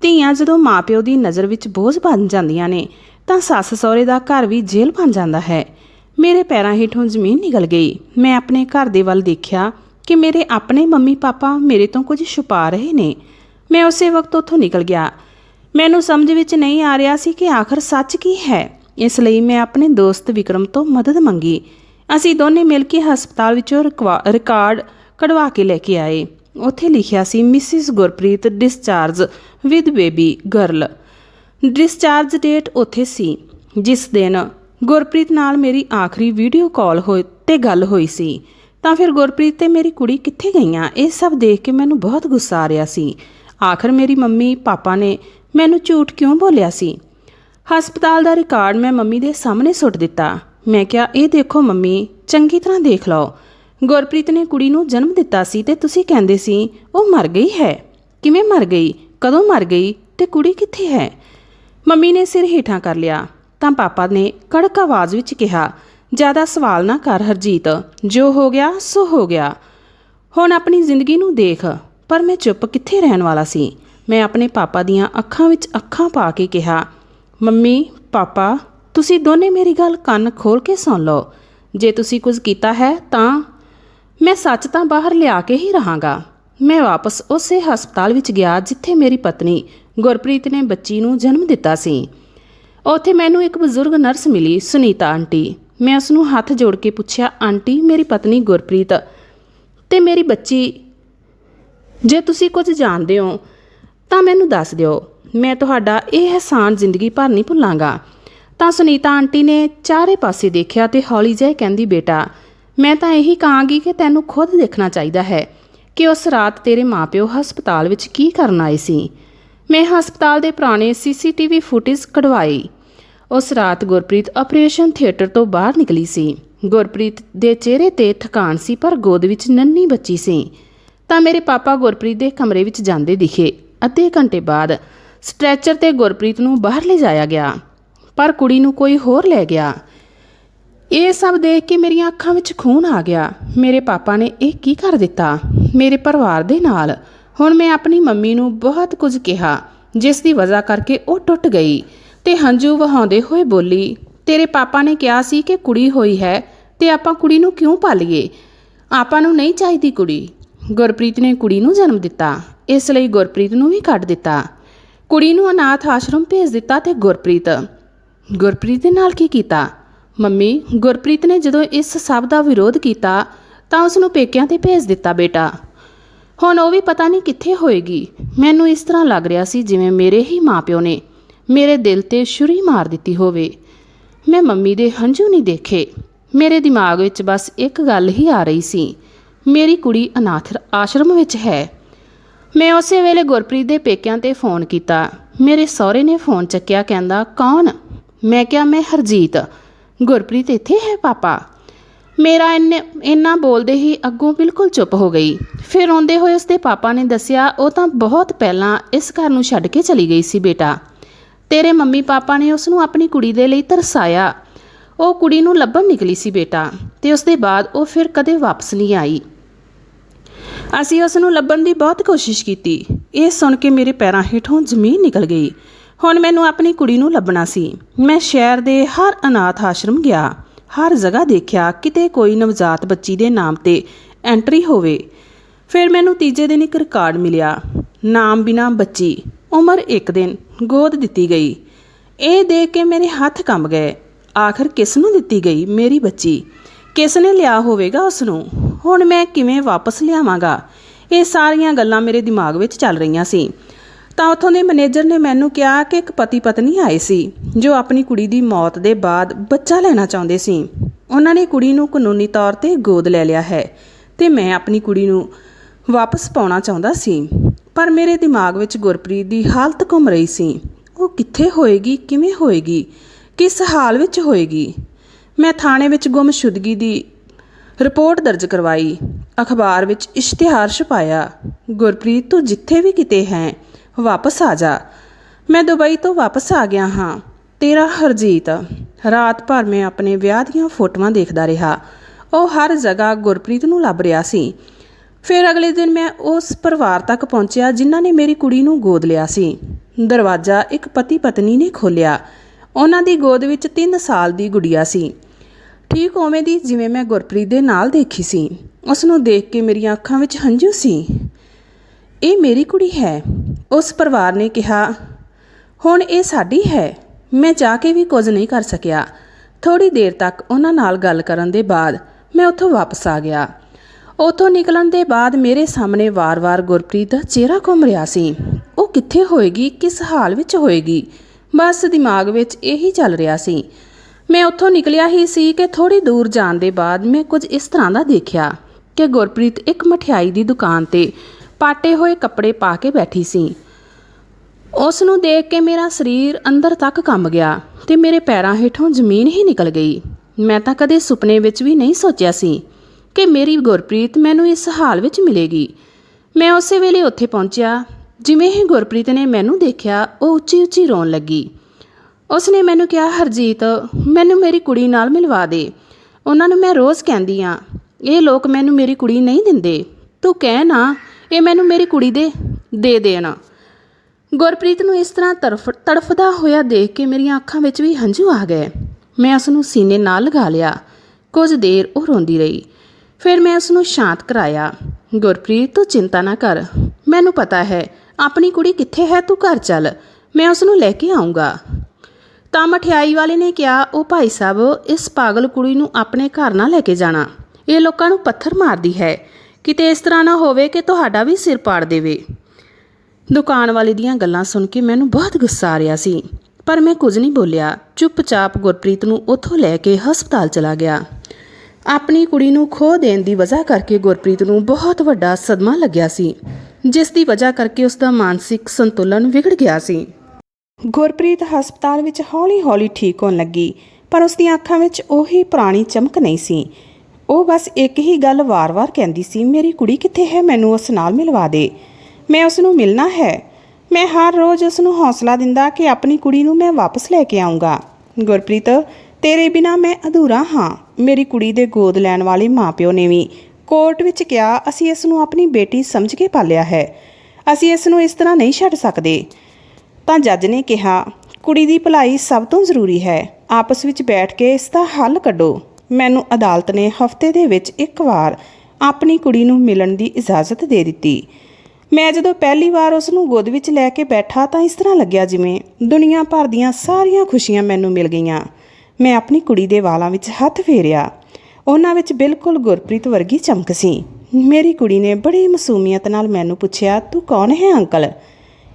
ਧੀਆਂ ਜਦੋਂ ਮਾਪਿਓ ਦੀ ਨਜ਼ਰ ਵਿੱਚ ਬੋਝ ਬਣ ਜਾਂਦੀਆਂ ਨੇ, ਤਾਂ ਸੱਸ ਸਹੁਰੇ ਦਾ ਘਰ ਵੀ ਜੇਲ੍ਹ ਬਣ ਜਾਂਦਾ ਹੈ। ਮੇਰੇ ਪੈਰਾਂ ਹੇਠੋਂ ਜ਼ਮੀਨ ਨਿਕਲ ਗਈ। ਮੈਂ ਆਪਣੇ ਘਰ ਦੇ ਵੱਲ ਦੇਖਿਆ ਕਿ ਮੇਰੇ ਆਪਣੇ ਮੰਮੀ ਪਾਪਾ ਮੇਰੇ ਤੋਂ ਕੁਝ ਛੁਪਾ ਰਹੇ ਨੇ। ਮੈਂ ਉਸੇ ਵਕਤ ਉੱਥੋਂ ਨਿਕਲ ਗਿਆ। ਮੈਨੂੰ ਸਮਝ ਵਿੱਚ ਨਹੀਂ ਆ ਰਿਹਾ ਸੀ ਕਿ ਆਖਰ ਸੱਚ ਕੀ ਹੈ। ਇਸ ਲਈ ਮੈਂ ਆਪਣੇ ਦੋਸਤ ਵਿਕਰਮ ਤੋਂ ਮਦਦ ਮੰਗੀ। ਅਸੀਂ ਦੋਨੇ ਮਿਲ ਕੇ ਹਸਪਤਾਲ ਵਿੱਚੋਂ ਰਿਕਵਾ- ਰਿਕਾਰਡ ਕਢਵਾ ਕੇ ਲੈ ਕੇ ਆਏ। ਉੱਥੇ ਲਿਖਿਆ ਸੀ Mrs Gurpreet discharge with baby girl. Discharge date ਉੱਥੇ ਸੀ, ਜਿਸ ਦਿਨ ਗੁਰਪ੍ਰੀਤ ਨਾਲ ਮੇਰੀ ਆਖਰੀ ਵੀਡੀਓ ਕਾਲ ਹੋਈ ਤੇ ਗੱਲ ਹੋਈ ਸੀ। ਤਾਂ ਫਿਰ ਗੁਰਪ੍ਰੀਤ ਤੇ ਮੇਰੀ ਕੁੜੀ ਕਿੱਥੇ ਗਈਆਂ? ਇਹ ਸਭ ਦੇਖ ਕੇ ਮੈਨੂੰ ਬਹੁਤ ਗੁੱਸਾ ਆ ਰਿਹਾ ਸੀ। ਆਖਰ ਮੇਰੀ ਮੰਮੀ ਪਾਪਾ ਨੇ ਮੈਨੂੰ ਝੂਠ ਕਿਉਂ ਬੋਲਿਆ ਸੀ? ਹਸਪਤਾਲ ਦਾ ਰਿਕਾਰਡ ਮੈਂ ਮੰਮੀ ਦੇ ਸਾਹਮਣੇ ਸੁੱਟ ਦਿੱਤਾ। ਮੈਂ ਕਿਹਾ, ਇਹ ਦੇਖੋ ਮੰਮੀ, ਚੰਗੀ ਤਰ੍ਹਾਂ ਦੇਖ ਲਓ। ਗੁਰਪ੍ਰੀਤ ਨੇ ਕੁੜੀ ਨੂੰ ਜਨਮ ਦਿੱਤਾ ਸੀ ਤੇ ਤੁਸੀਂ ਕਹਿੰਦੇ ਸੀ, ਉਹ ਮਰ ਗਈ ਹੈ। ਕਿਵੇਂ ਮਰ ਗਈ? ਕਦੋਂ ਮਰ ਗਈ? ਤੇ ਕੁੜੀ ਕਿੱਥੇ ਹੈ? ਮੰਮੀ ਨੇ ਸਿਰ ਹੇਠਾਂ ਕਰ ਲਿਆ। ਤਾਂ ਪਾਪਾ ਨੇ ਕੜਕ ਆਵਾਜ਼ ਵਿੱਚ ਕਿਹਾ, ਜ਼ਿਆਦਾ ਸਵਾਲ ਨਾ ਕਰ ਹਰਜੀਤ। ਜੋ ਹੋ ਗਿਆ, ਸੋ ਹੋ ਗਿਆ। ਹੁਣ ਆਪਣੀ ਜ਼ਿੰਦਗੀ ਨੂੰ ਦੇਖ, ਪਰ ਮੈਂ ਚੁੱਪ ਕਿੱਥੇ ਰਹਿਣ ਵਾਲਾ ਸੀ? ਮੈਂ ਆਪਣੇ ਪਾਪਾ ਦੀਆਂ ਅੱਖਾਂ ਵਿੱਚ ਅੱਖਾਂ ਪਾ ਕੇ ਕਿਹਾ, ਮੰਮੀ, ਪਾਪਾ, ਤੁਸੀਂ ਦੋਨੇ ਮੇਰੀ ਗੱਲ ਕੰਨ ਖੋਲ ਕੇ ਸੁਣ ਲਓ। ਜੇ ਤੁਸੀਂ ਕੁਝ ਕੀਤਾ ਹੈ ਤਾਂ ਮੈਂ ਸੱਚ ਤਾਂ ਬਾਹਰ ਲਿਆ ਕੇ ਹੀ ਰਹਾਂਗਾ। ਮੈਂ ਵਾਪਸ ਉਸੇ ਹਸਪਤਾਲ ਵਿੱਚ ਗਿਆ ਜਿੱਥੇ ਮੇਰੀ ਪਤਨੀ ਗੁਰਪ੍ਰੀਤ ਨੇ ਬੱਚੀ ਨੂੰ ਜਨਮ ਦਿੱਤਾ ਸੀ। ਉੱਥੇ ਮੈਨੂੰ ਇੱਕ ਬਜ਼ੁਰਗ ਨਰਸ ਮਿਲੀ, ਸੁਨੀਤਾ ਆਂਟੀ। ਮੈਂ ਉਸ ਨੂੰ ਹੱਥ ਜੋੜ ਕੇ ਪੁੱਛਿਆ, ਆਂਟੀ, ਮੇਰੀ ਪਤਨੀ ਗੁਰਪ੍ਰੀਤ ਤੇ ਮੇਰੀ ਬੱਚੀ, ਜੇ ਤੁਸੀਂ ਕੁਝ ਜਾਣਦੇ ਹੋ, ਤਾਂ ਮੈਨੂੰ ਦੱਸ ਦਿਓ। ਮੈਂ ਤੁਹਾਡਾ ਇਹ ਅਹਿਸਾਨ ਜ਼ਿੰਦਗੀ ਭਰ ਨਹੀਂ ਭੁੱਲਾਂਗਾ। ਤਾਂ ਸੁਨੀਤਾ ਆਂਟੀ ਨੇ ਚਾਰੇ ਪਾਸੇ ਦੇਖਿਆ ਤੇ ਹੌਲੀ ਜਿਹੀ ਕਹਿੰਦੀ, ਬੇਟਾ ਮੈਂ ਤਾਂ ਇਹੀ ਕਹਾਂਗੀ ਕਿ ਤੈਨੂੰ ਖੁਦ ਦੇਖਣਾ ਚਾਹੀਦਾ ਹੈ ਕਿ ਉਸ ਰਾਤ ਤੇਰੇ ਮਾਪਿਓ ਹਸਪਤਾਲ ਵਿੱਚ ਕੀ ਕਰਨ ਆਏ ਸੀ। ਮੈਂ ਹਸਪਤਾਲ ਦੇ ਪੁਰਾਣੇ ਸੀਸੀਟੀਵੀ ਫੁਟੇਜ ਕਢਵਾਈ ਉਸ ਰਾਤ ਗੁਰਪ੍ਰੀਤ ਆਪਰੇਸ਼ਨ ਥੀਏਟਰ ਤੋਂ ਬਾਹਰ ਨਿਕਲੀ ਸੀ। ਗੁਰਪ੍ਰੀਤ ਦੇ ਚਿਹਰੇ ਤੇ ਥਕਾਨ ਸੀ, ਪਰ ਗੋਦ ਵਿੱਚ ਨੰਨੀ ਬੱਚੀ ਸੀ। ਤਾਂ ਮੇਰੇ ਪਾਪਾ ਗੁਰਪ੍ਰੀਤ ਦੇ ਕਮਰੇ ਵਿੱਚ ਜਾਂਦੇ ਦਿਖੇ ਅੱਧੇ ਘੰਟੇ ਬਾਅਦ ਸਟ੍ਰੈਚਰ ਤੇ ਗੁਰਪ੍ਰੀਤ ਨੂੰ ਬਾਹਰ ਲਿਜਾਇਆ ਗਿਆ। ਪਰ ਕੁੜੀ ਨੂੰ ਕੋਈ ਹੋਰ ਲੈ ਗਿਆ। ਇਹ ਸਭ ਦੇਖ ਕੇ ਮੇਰੀਆਂ ਅੱਖਾਂ ਵਿੱਚ ਖੂਨ ਆ ਗਿਆ। ਮੇਰੇ ਪਾਪਾ ਨੇ ਇਹ ਕੀ ਕਰ ਦਿੱਤਾ? ਮੇਰੇ ਪਰਿਵਾਰ ਦੇ ਨਾਲ। ਹੁਣ ਮੈਂ ਆਪਣੀ ਮੰਮੀ ਨੂੰ ਬਹੁਤ ਕੁਝ ਕਿਹਾ, ਜਿਸ ਦੀ ਵਜ੍ਹਾ ਕਰਕੇ ਉਹ ਟੁੱਟ ਗਈ ਤੇ ਹੰਝੂ ਵਹਾਉਂਦੇ ਹੋਏ ਬੋਲੀ, ਤੇਰੇ ਪਾਪਾ ਨੇ ਕਿਹਾ ਸੀ ਕਿ ਕੁੜੀ ਹੋਈ ਹੈ ਤੇ ਆਪਾਂ ਕੁੜੀ ਨੂੰ ਕਿਉਂ ਪਾਲੀਏ? ਆਪਾਂ ਨੂੰ ਨਹੀਂ ਚਾਹੀਦੀ ਕੁੜੀ। ਗੁਰਪ੍ਰੀਤ ਨੇ ਕੁੜੀ ਨੂੰ ਜਨਮ ਦਿੱਤਾ। ਇਸ ਲਈ ਗੁਰਪ੍ਰੀਤ ਨੂੰ ਵੀ ਕੱਢ ਦਿੱਤਾ। ਕੁੜੀ ਨੂੰ ਅਨਾਥ ਆਸ਼ਰਮ ਭੇਜ ਦਿੱਤਾ ਤੇ ਗੁਰਪ੍ਰੀਤ ਗੁਰਪ੍ਰੀਤ ਦੇ ਨਾਲ ਕੀ ਕੀਤਾ? ਮੰਮੀ, ਗੁਰਪ੍ਰੀਤ ਨੇ ਜਦੋਂ ਇਸ ਸਭ ਦਾ ਵਿਰੋਧ ਕੀਤਾ, ਤਾਂ ਉਸ ਨੂੰ ਪੇਕਿਆਂ ਤੇ ਭੇਜ ਦਿੱਤਾ ਬੇਟਾ। ਹੁਣ ਉਹ ਵੀ ਪਤਾ ਨਹੀਂ ਕਿੱਥੇ ਹੋਏਗੀ। ਮੈਨੂੰ ਇਸ ਤਰ੍ਹਾਂ ਲੱਗ ਰਿਹਾ ਸੀ ਜਿਵੇਂ ਮੇਰੇ ਹੀ ਮਾਪਿਓ ਨੇ ਮੇਰੇ ਦਿਲ ਤੇ ਛੁਰੀ ਮਾਰ ਦਿੱਤੀ ਹੋਵੇ। ਮੈਂ ਮੰਮੀ ਦੇ ਹੰਝੂ ਨਹੀਂ ਦੇਖੇ। ਮੇਰੇ ਦਿਮਾਗ ਵਿੱਚ ਬਸ ਇੱਕ ਗੱਲ ਹੀ ਆ ਰਹੀ ਸੀ। ਮੇਰੀ ਕੁੜੀ ਅਨਾਥ ਆਸ਼ਰਮ ਵਿੱਚ ਹੈ। ਮੈਂ ਉਸੇ ਵੇਲੇ ਗੁਰਪ੍ਰੀਤ ਦੇ ਪੇਕਿਆਂ ਤੇ ਫੋਨ ਕੀਤਾ। ਮੇਰੇ ਸਹੁਰੇ ਨੇ ਫੋਨ ਚੱਕਿਆ, ਕਹਿੰਦਾ, ਕੌਣ? ਮੈਂ ਕਿਹਾ, ਮੈਂ ਹਰਜੀਤ। ਗੁਰਪ੍ਰੀਤ ਇੱਥੇ ਹੈ ਪਾਪਾ? ਮੇਰਾ ਇੰਨੇ, ਇੰਨਾ ਬੋਲਦੇ ਹੀ ਅੱਗੋਂ ਬਿਲਕੁਲ ਚੁੱਪ ਹੋ ਗਈ। ਫਿਰ ਰੋਂਦੇ ਹੋਏ ਉਸਦੇ ਪਾਪਾ ਨੇ ਦੱਸਿਆ, ਉਹ ਤਾਂ ਬਹੁਤ ਪਹਿਲਾਂ ਇਸ ਘਰ ਨੂੰ ਛੱਡ ਕੇ ਚਲੀ ਗਈ ਸੀ ਬੇਟਾ। ਤੇਰੇ ਮੰਮੀ ਪਾਪਾ ਨੇ ਉਸ ਨੂੰ ਆਪਣੀ ਕੁੜੀ ਦੇ ਲਈ ਤਰਸਾਇਆ। ਉਹ ਕੁੜੀ ਨੂੰ ਲੱਭਣ ਨਿਕਲੀ ਸੀ ਬੇਟਾ ਤੇ ਉਸ ਦੇ ਬਾਅਦ ਉਹ ਫਿਰ ਕਦੇ ਵਾਪਸ ਨਹੀਂ ਆਈ। ਅਸੀਂ ਉਸ ਨੂੰ ਲੱਭਣ ਦੀ ਬਹੁਤ ਕੋਸ਼ਿਸ਼ ਕੀਤੀ। ਇਹ ਸੁਣ ਕੇ ਮੇਰੇ ਪੈਰਾਂ ਹੇਠੋਂ ਜ਼ਮੀਨ ਨਿਕਲ ਗਈ। ਹੁਣ ਮੈਨੂੰ ਆਪਣੀ ਕੁੜੀ ਨੂੰ ਲੱਭਣਾ ਸੀ। ਮੈਂ ਸ਼ਹਿਰ ਦੇ ਹਰ ਅਨਾਥ ਆਸ਼ਰਮ ਗਿਆ। ਹਰ ਜਗ੍ਹਾ ਦੇਖਿਆ ਕਿਤੇ ਕੋਈ ਨਵਜਾਤ ਬੱਚੀ ਦੇ ਨਾਮ ਤੇ ਐਂਟਰੀ ਹੋਵੇ। ਫਿਰ ਮੈਨੂੰ ਤੀਜੇ ਦਿਨ ਇੱਕ ਰਿਕਾਰਡ ਮਿਲਿਆ। ਨਾਮ ਬਿਨਾ ਬੱਚੀ, ਉਮਰ 1 ਦਿਨ, ਗੋਦ ਦਿੱਤੀ ਗਈ। ਇਹ ਦੇਖ ਕੇ ਮੇਰੇ ਹੱਥ ਕੰਬ ਗਏ। ਆਖਰ ਕਿਸ ਨੂੰ ਦਿੱਤੀ ਗਈ ਮੇਰੀ ਬੱਚੀ? ਕਿਸ ਨੇ ਲਿਆ ਹੋਵੇਗਾ ਉਸ ਨੂੰ ਹੁਣ ਮੈਂ ਕਿਵੇਂ ਵਾਪਸ ਲਿਆਵਾਂਗਾ? ਇਹ ਸਾਰੀਆਂ ਗੱਲਾਂ ਮੇਰੇ ਦਿਮਾਗ ਵਿੱਚ ਚੱਲ ਰਹੀਆਂ ਸੀ। ਤਾਂ ਉੱਥੋਂ ਦੇ ਮੈਨੇਜਰ ਨੇ ਮੈਨੂੰ ਕਿਹਾ ਕਿ ਇੱਕ ਪਤੀ ਪਤਨੀ ਆਏ ਸੀ, ਜੋ ਆਪਣੀ ਕੁੜੀ ਦੀ ਮੌਤ ਦੇ ਬਾਅਦ ਬੱਚਾ ਲੈਣਾ ਚਾਹੁੰਦੇ ਸੀ। ਉਹਨਾਂ ਨੇ ਕੁੜੀ ਨੂੰ ਕਾਨੂੰਨੀ ਤੌਰ ਤੇ ਗੋਦ ਲੈ ਲਿਆ ਹੈ ਤੇ ਮੈਂ ਆਪਣੀ ਕੁੜੀ ਨੂੰ ਵਾਪਸ ਪਾਉਣਾ ਚਾਹੁੰਦਾ ਸੀ। ਪਰ ਮੇਰੇ ਦਿਮਾਗ ਵਿੱਚ ਗੁਰਪ੍ਰੀਤ ਦੀ ਹਾਲਤ ਘੁੰਮ ਰਹੀ ਸੀ। ਉਹ ਕਿੱਥੇ ਹੋਏਗੀ, ਕਿਵੇਂ ਹੋਏਗੀ, ਕਿਸ ਹਾਲ ਵਿੱਚ ਹੋਏਗੀ? ਮੈਂ ਥਾਣੇ ਵਿੱਚ ਗੁੰਮਸ਼ੁਦਗੀ ਦੀ ਰਿਪੋਰਟ ਦਰਜ ਕਰਵਾਈ। ਅਖਬਾਰ ਵਿੱਚ ਇਸ਼ਤਿਹਾਰ ਛਪਾਇਆ। ਗੁਰਪ੍ਰੀਤ ਤੂੰ ਜਿੱਥੇ ਵੀ ਕਿਤੇ ਹੈ ਵਾਪਸ ਆ ਜਾ। ਮੈਂ ਦੁਬਈ ਤੋਂ ਵਾਪਸ ਆ ਗਿਆ ਹਾਂ। ਤੇਰਾ ਹਰਜੀਤ। ਰਾਤ ਭਰ ਮੈਂ ਆਪਣੇ ਵਿਆਹ ਦੀਆਂ ਫੋਟੋਆਂ ਦੇਖਦਾ ਰਿਹਾ। ਉਹ ਹਰ ਜਗ੍ਹਾ ਗੁਰਪ੍ਰੀਤ ਨੂੰ ਲੱਭ ਰਿਹਾ ਸੀ। ਫਿਰ ਅਗਲੇ ਦਿਨ ਮੈਂ ਉਸ ਪਰਿਵਾਰ ਤੱਕ ਪਹੁੰਚਿਆ ਜਿਨ੍ਹਾਂ ਨੇ ਮੇਰੀ ਕੁੜੀ ਨੂੰ ਗੋਦ ਲਿਆ ਸੀ। ਦਰਵਾਜ਼ਾ ਇੱਕ ਪਤੀ ਪਤਨੀ ਨੇ ਖੋਲ੍ਹਿਆ। ਉਹਨਾਂ ਦੀ ਗੋਦ ਵਿੱਚ 3 ਸਾਲ ਦੀ ਗੁੜੀਆ ਸੀ। ਠੀਕ ਉਵੇਂ ਦੀ ਜਿਵੇਂ ਮੈਂ ਗੁਰਪ੍ਰੀਤ ਦੇ ਨਾਲ ਦੇਖੀ ਸੀ। ਉਸ ਨੂੰ ਦੇਖ ਕੇ ਮੇਰੀਆਂ ਅੱਖਾਂ ਵਿੱਚ ਹੰਝੂ ਸੀ। ਇਹ ਮੇਰੀ ਕੁੜੀ ਹੈ। ਉਸ ਪਰਿਵਾਰ ਨੇ ਕਿਹਾ, ਹੁਣ ਇਹ ਸਾਡੀ ਹੈ। ਮੈਂ ਜਾ ਕੇ ਵੀ ਕੁਝ ਨਹੀਂ ਕਰ ਸਕਿਆ। ਥੋੜੀ ਦੇਰ ਤੱਕ ਉਹਨਾਂ ਨਾਲ ਗੱਲ ਕਰਨ ਦੇ ਬਾਅਦ ਮੈਂ ਉੱਥੋਂ ਵਾਪਸ ਆ ਗਿਆ। ਉੱਥੋਂ ਨਿਕਲਣ ਦੇ ਬਾਅਦ ਮੇਰੇ ਸਾਹਮਣੇ ਵਾਰ-ਵਾਰ ਗੁਰਪ੍ਰੀਤ ਦਾ ਚਿਹਰਾ ਘੁੰਮ ਰਿਹਾ ਸੀ। ਉਹ ਕਿੱਥੇ ਹੋਏਗੀ, ਕਿਸ ਹਾਲ ਵਿੱਚ ਹੋਏਗੀ? ਬਸ ਦਿਮਾਗ ਵਿੱਚ ਇਹੀ ਚੱਲ ਰਿਹਾ ਸੀ। ਮੈਂ ਉੱਥੋਂ ਨਿਕਲਿਆ ਹੀ ਸੀ ਕਿ ਥੋੜੀ ਦੂਰ ਜਾਣ ਦੇ ਬਾਅਦ ਮੈਂ ਕੁਝ ਇਸ ਤਰ੍ਹਾਂ ਦਾ ਦੇਖਿਆ ਕਿ ਗੁਰਪ੍ਰੀਤ ਇੱਕ ਮਠਿਆਈ ਦੀ ਦੁਕਾਨ ਤੇ ਪਾਟੇ ਹੋਏ ਕੱਪੜੇ ਪਾ ਕੇ ਬੈਠੀ ਸੀ। ਉਸ ਨੂੰ ਦੇਖ ਕੇ ਮੇਰਾ ਸਰੀਰ ਅੰਦਰ ਤੱਕ ਕੰਬ ਗਿਆ ਤੇ ਮੇਰੇ ਪੈਰਾਂ ਹੇਠੋਂ ਜ਼ਮੀਨ ਹੀ ਨਿਕਲ ਗਈ। ਮੈਂ ਤਾਂ ਕਦੇ ਸੁਪਨੇ ਵਿੱਚ ਵੀ ਨਹੀਂ ਸੋਚਿਆ ਸੀ ਕਿ ਮੇਰੀ ਗੁਰਪ੍ਰੀਤ ਮੈਨੂੰ ਇਸ ਹਾਲ ਵਿੱਚ ਮਿਲੇਗੀ। ਮੈਂ ਉਸੇ ਵੇਲੇ ਉੱਥੇ ਪਹੁੰਚਿਆ, ਜਿਵੇਂ ਹੀ ਗੁਰਪ੍ਰੀਤ ਨੇ ਮੈਨੂੰ ਦੇਖਿਆ, ਉਹ ਉੱਚੀ ਉੱਚੀ ਰੋਣ ਲੱਗੀ। ਉਸਨੇ ਮੈਨੂੰ ਕਿਹਾ, ਹਰਜੀਤ, ਮੈਨੂੰ ਮੇਰੀ ਕੁੜੀ ਨਾਲ ਮਿਲਵਾ ਦੇ। ਉਹਨਾਂ ਨੂੰ ਮੈਂ ਰੋਜ਼ ਕਹਿੰਦੀ ਆ। ਇਹ ਲੋਕ ਮੈਨੂੰ ਮੇਰੀ ਕੁੜੀ ਨਹੀਂ ਦਿੰਦੇ। ਤੂੰ ਕਹਿ ਨਾ ਇਹ ਮੈਨੂੰ ਮੇਰੀ ਕੁੜੀ ਦੇ ਦੇ ਦੇਣ। ਗੁਰਪ੍ਰੀਤ ਨੂੰ ਇਸ ਤਰ੍ਹਾਂ ਤੜਫ ਤੜਫਦਾ ਹੋਇਆ ਦੇਖ ਕੇ ਮੇਰੀਆਂ ਅੱਖਾਂ ਵਿੱਚ ਵੀ ਹੰਝੂ ਆ ਗਏ। ਮੈਂ ਉਸ ਨੂੰ ਸੀਨੇ ਨਾਲ ਲਗਾ ਲਿਆ। ਕੁਝ ਦੇਰ ਉਹ ਰੋਂਦੀ ਰਹੀ। ਫਿਰ ਮੈਂ ਉਸ ਨੂੰ ਸ਼ਾਂਤ ਕਰਾਇਆ। ਗੁਰਪ੍ਰੀਤ, ਤੂੰ ਚਿੰਤਾ ਨਾ ਕਰ। ਮੈਨੂੰ ਪਤਾ ਹੈ, ਆਪਣੀ ਕੁੜੀ ਕਿੱਥੇ ਹੈ, ਤੂੰ ਘਰ ਚੱਲ। ਮੈਂ ਉਸ ਨੂੰ ਲੈ ਕੇ ਆਉਂਗਾ ਤਾਂ ਮਠਿਆਈ ਵਾਲੇ ਨੇ ਕਿਹਾ, ਉਹ ਭਾਈ ਸਾਹਿਬ, ਇਸ ਪਾਗਲ ਕੁੜੀ ਨੂੰ ਆਪਣੇ ਘਰ ਨਾ ਲੈ ਕੇ ਜਾਣਾ। ਇਹ ਲੋਕਾਂ ਨੂੰ ਪੱਥਰ ਮਾਰਦੀ ਹੈ। ਕਿਤੇ ਇਸ ਤਰ੍ਹਾਂ ਨਾ ਹੋਵੇ ਕਿ ਤੁਹਾਡਾ ਵੀ ਸਿਰ ਪਾੜ ਦੇਵੇ। ਦੁਕਾਨ ਵਾਲੇ ਦੀਆਂ ਗੱਲਾਂ ਸੁਣ ਕੇ ਮੈਨੂੰ ਬਹੁਤ ਗੁੱਸਾ ਆ ਰਿਹਾ ਸੀ, ਪਰ ਮੈਂ ਕੁਝ ਨਹੀਂ ਬੋਲਿਆ। ਚੁੱਪਚਾਪ ਗੁਰਪ੍ਰੀਤ ਨੂੰ ਉੱਥੋਂ ਲੈ ਕੇ ਹਸਪਤਾਲ ਚਲਾ ਗਿਆ। ਆਪਣੀ ਕੁੜੀ ਨੂੰ ਖੋ ਦੇਣ ਦੀ ਵਜ੍ਹਾ ਕਰਕੇ ਗੁਰਪ੍ਰੀਤ ਨੂੰ ਬਹੁਤ ਵੱਡਾ ਸਦਮਾ ਲੱਗਿਆ ਸੀ, ਜਿਸ ਦੀ ਵਜ੍ਹਾ ਕਰਕੇ ਉਸ ਦਾ ਮਾਨਸਿਕ ਸੰਤੁਲਨ ਵਿਗੜ ਗਿਆ ਸੀ। ਗੁਰਪ੍ਰੀਤ ਹਸਪਤਾਲ ਵਿੱਚ ਹੌਲੀ-ਹੌਲੀ ਠੀਕ ਹੋਣ ਲੱਗੀ, ਪਰ ਉਸ ਦੀਆਂ ਅੱਖਾਂ ਵਿੱਚ ਉਹੀ ਪੁਰਾਣੀ ਚਮਕ ਨਹੀਂ ਸੀ। ਉਹ ਬਸ ਇੱਕ ਹੀ ਗੱਲ ਵਾਰ-ਵਾਰ ਕਹਿੰਦੀ ਸੀ, ਮੇਰੀ ਕੁੜੀ ਕਿੱਥੇ ਹੈ? ਮੈਨੂੰ ਉਸ ਨਾਲ ਮਿਲਵਾ ਦੇ। ਮੈਂ ਉਸ ਨੂੰ ਮਿਲਣਾ ਹੈ। ਮੈਂ ਹਰ ਰੋਜ਼ ਉਸ ਨੂੰ ਹੌਸਲਾ ਦਿੰਦਾ ਕਿ ਆਪਣੀ ਕੁੜੀ ਨੂੰ ਮੈਂ ਵਾਪਸ ਲੈ ਕੇ ਆਉਂਗਾ ਗੁਰਪ੍ਰੀਤ, ਤੇਰੇ ਬਿਨਾ ਮੈਂ ਅਧੂਰਾ ਹਾਂ। ਮੇਰੀ ਕੁੜੀ ਦੇ ਗੋਦ ਲੈਣ ਵਾਲੇ ਮਾਪਿਓ ਨੇ ਵੀ ਕੋਰਟ ਵਿੱਚ ਕਿਹਾ, ਅਸੀਂ ਇਸ ਨੂੰ ਆਪਣੀ ਬੇਟੀ ਸਮਝ ਕੇ ਪਾਲਿਆ ਹੈ। ਅਸੀਂ ਇਸ ਨੂੰ ਇਸ ਤਰ੍ਹਾਂ ਨਹੀਂ ਛੱਡ ਸਕਦੇ। ਤਾਂ ਜੱਜ ਨੇ ਕਿਹਾ, ਕੁੜੀ ਦੀ ਭਲਾਈ ਸਭ ਤੋਂ ਜ਼ਰੂਰੀ ਹੈ। ਆਪਸ ਵਿੱਚ ਬੈਠ ਕੇ ਇਸ ਦਾ ਹੱਲ ਕੱਢੋ। ਮੈਨੂੰ ਅਦਾਲਤ ਨੇ ਹਫ਼ਤੇ ਦੇ ਵਿੱਚ ਇੱਕ ਵਾਰ ਆਪਣੀ ਕੁੜੀ ਨੂੰ ਮਿਲਣ ਦੀ ਇਜਾਜ਼ਤ ਦੇ ਦਿੱਤੀ। ਮੈਂ ਜਦੋਂ ਪਹਿਲੀ ਵਾਰ ਉਸ ਨੂੰ ਗੋਦ ਵਿੱਚ ਲੈ ਕੇ ਬੈਠਾ ਤਾਂ ਇਸ ਤਰ੍ਹਾਂ ਲੱਗਿਆ ਜਿਵੇਂ ਦੁਨੀਆ ਭਰ ਦੀਆਂ ਸਾਰੀਆਂ ਖੁਸ਼ੀਆਂ ਮੈਨੂੰ ਮਿਲ ਗਈਆਂ। ਮੈਂ ਆਪਣੀ ਕੁੜੀ ਦੇ ਵਾਲਾਂ ਵਿੱਚ ਹੱਥ ਫੇਰਿਆ। ਉਹਨਾਂ ਵਿੱਚ ਬਿਲਕੁਲ ਗੁਰਪ੍ਰੀਤ ਵਰਗੀ ਚਮਕ ਸੀ। ਮੇਰੀ ਕੁੜੀ ਨੇ ਬੜੀ ਮਾਸੂਮੀਅਤ ਨਾਲ ਮੈਨੂੰ ਪੁੱਛਿਆ, ਤੂੰ ਕੌਣ ਹੈ ਅੰਕਲ?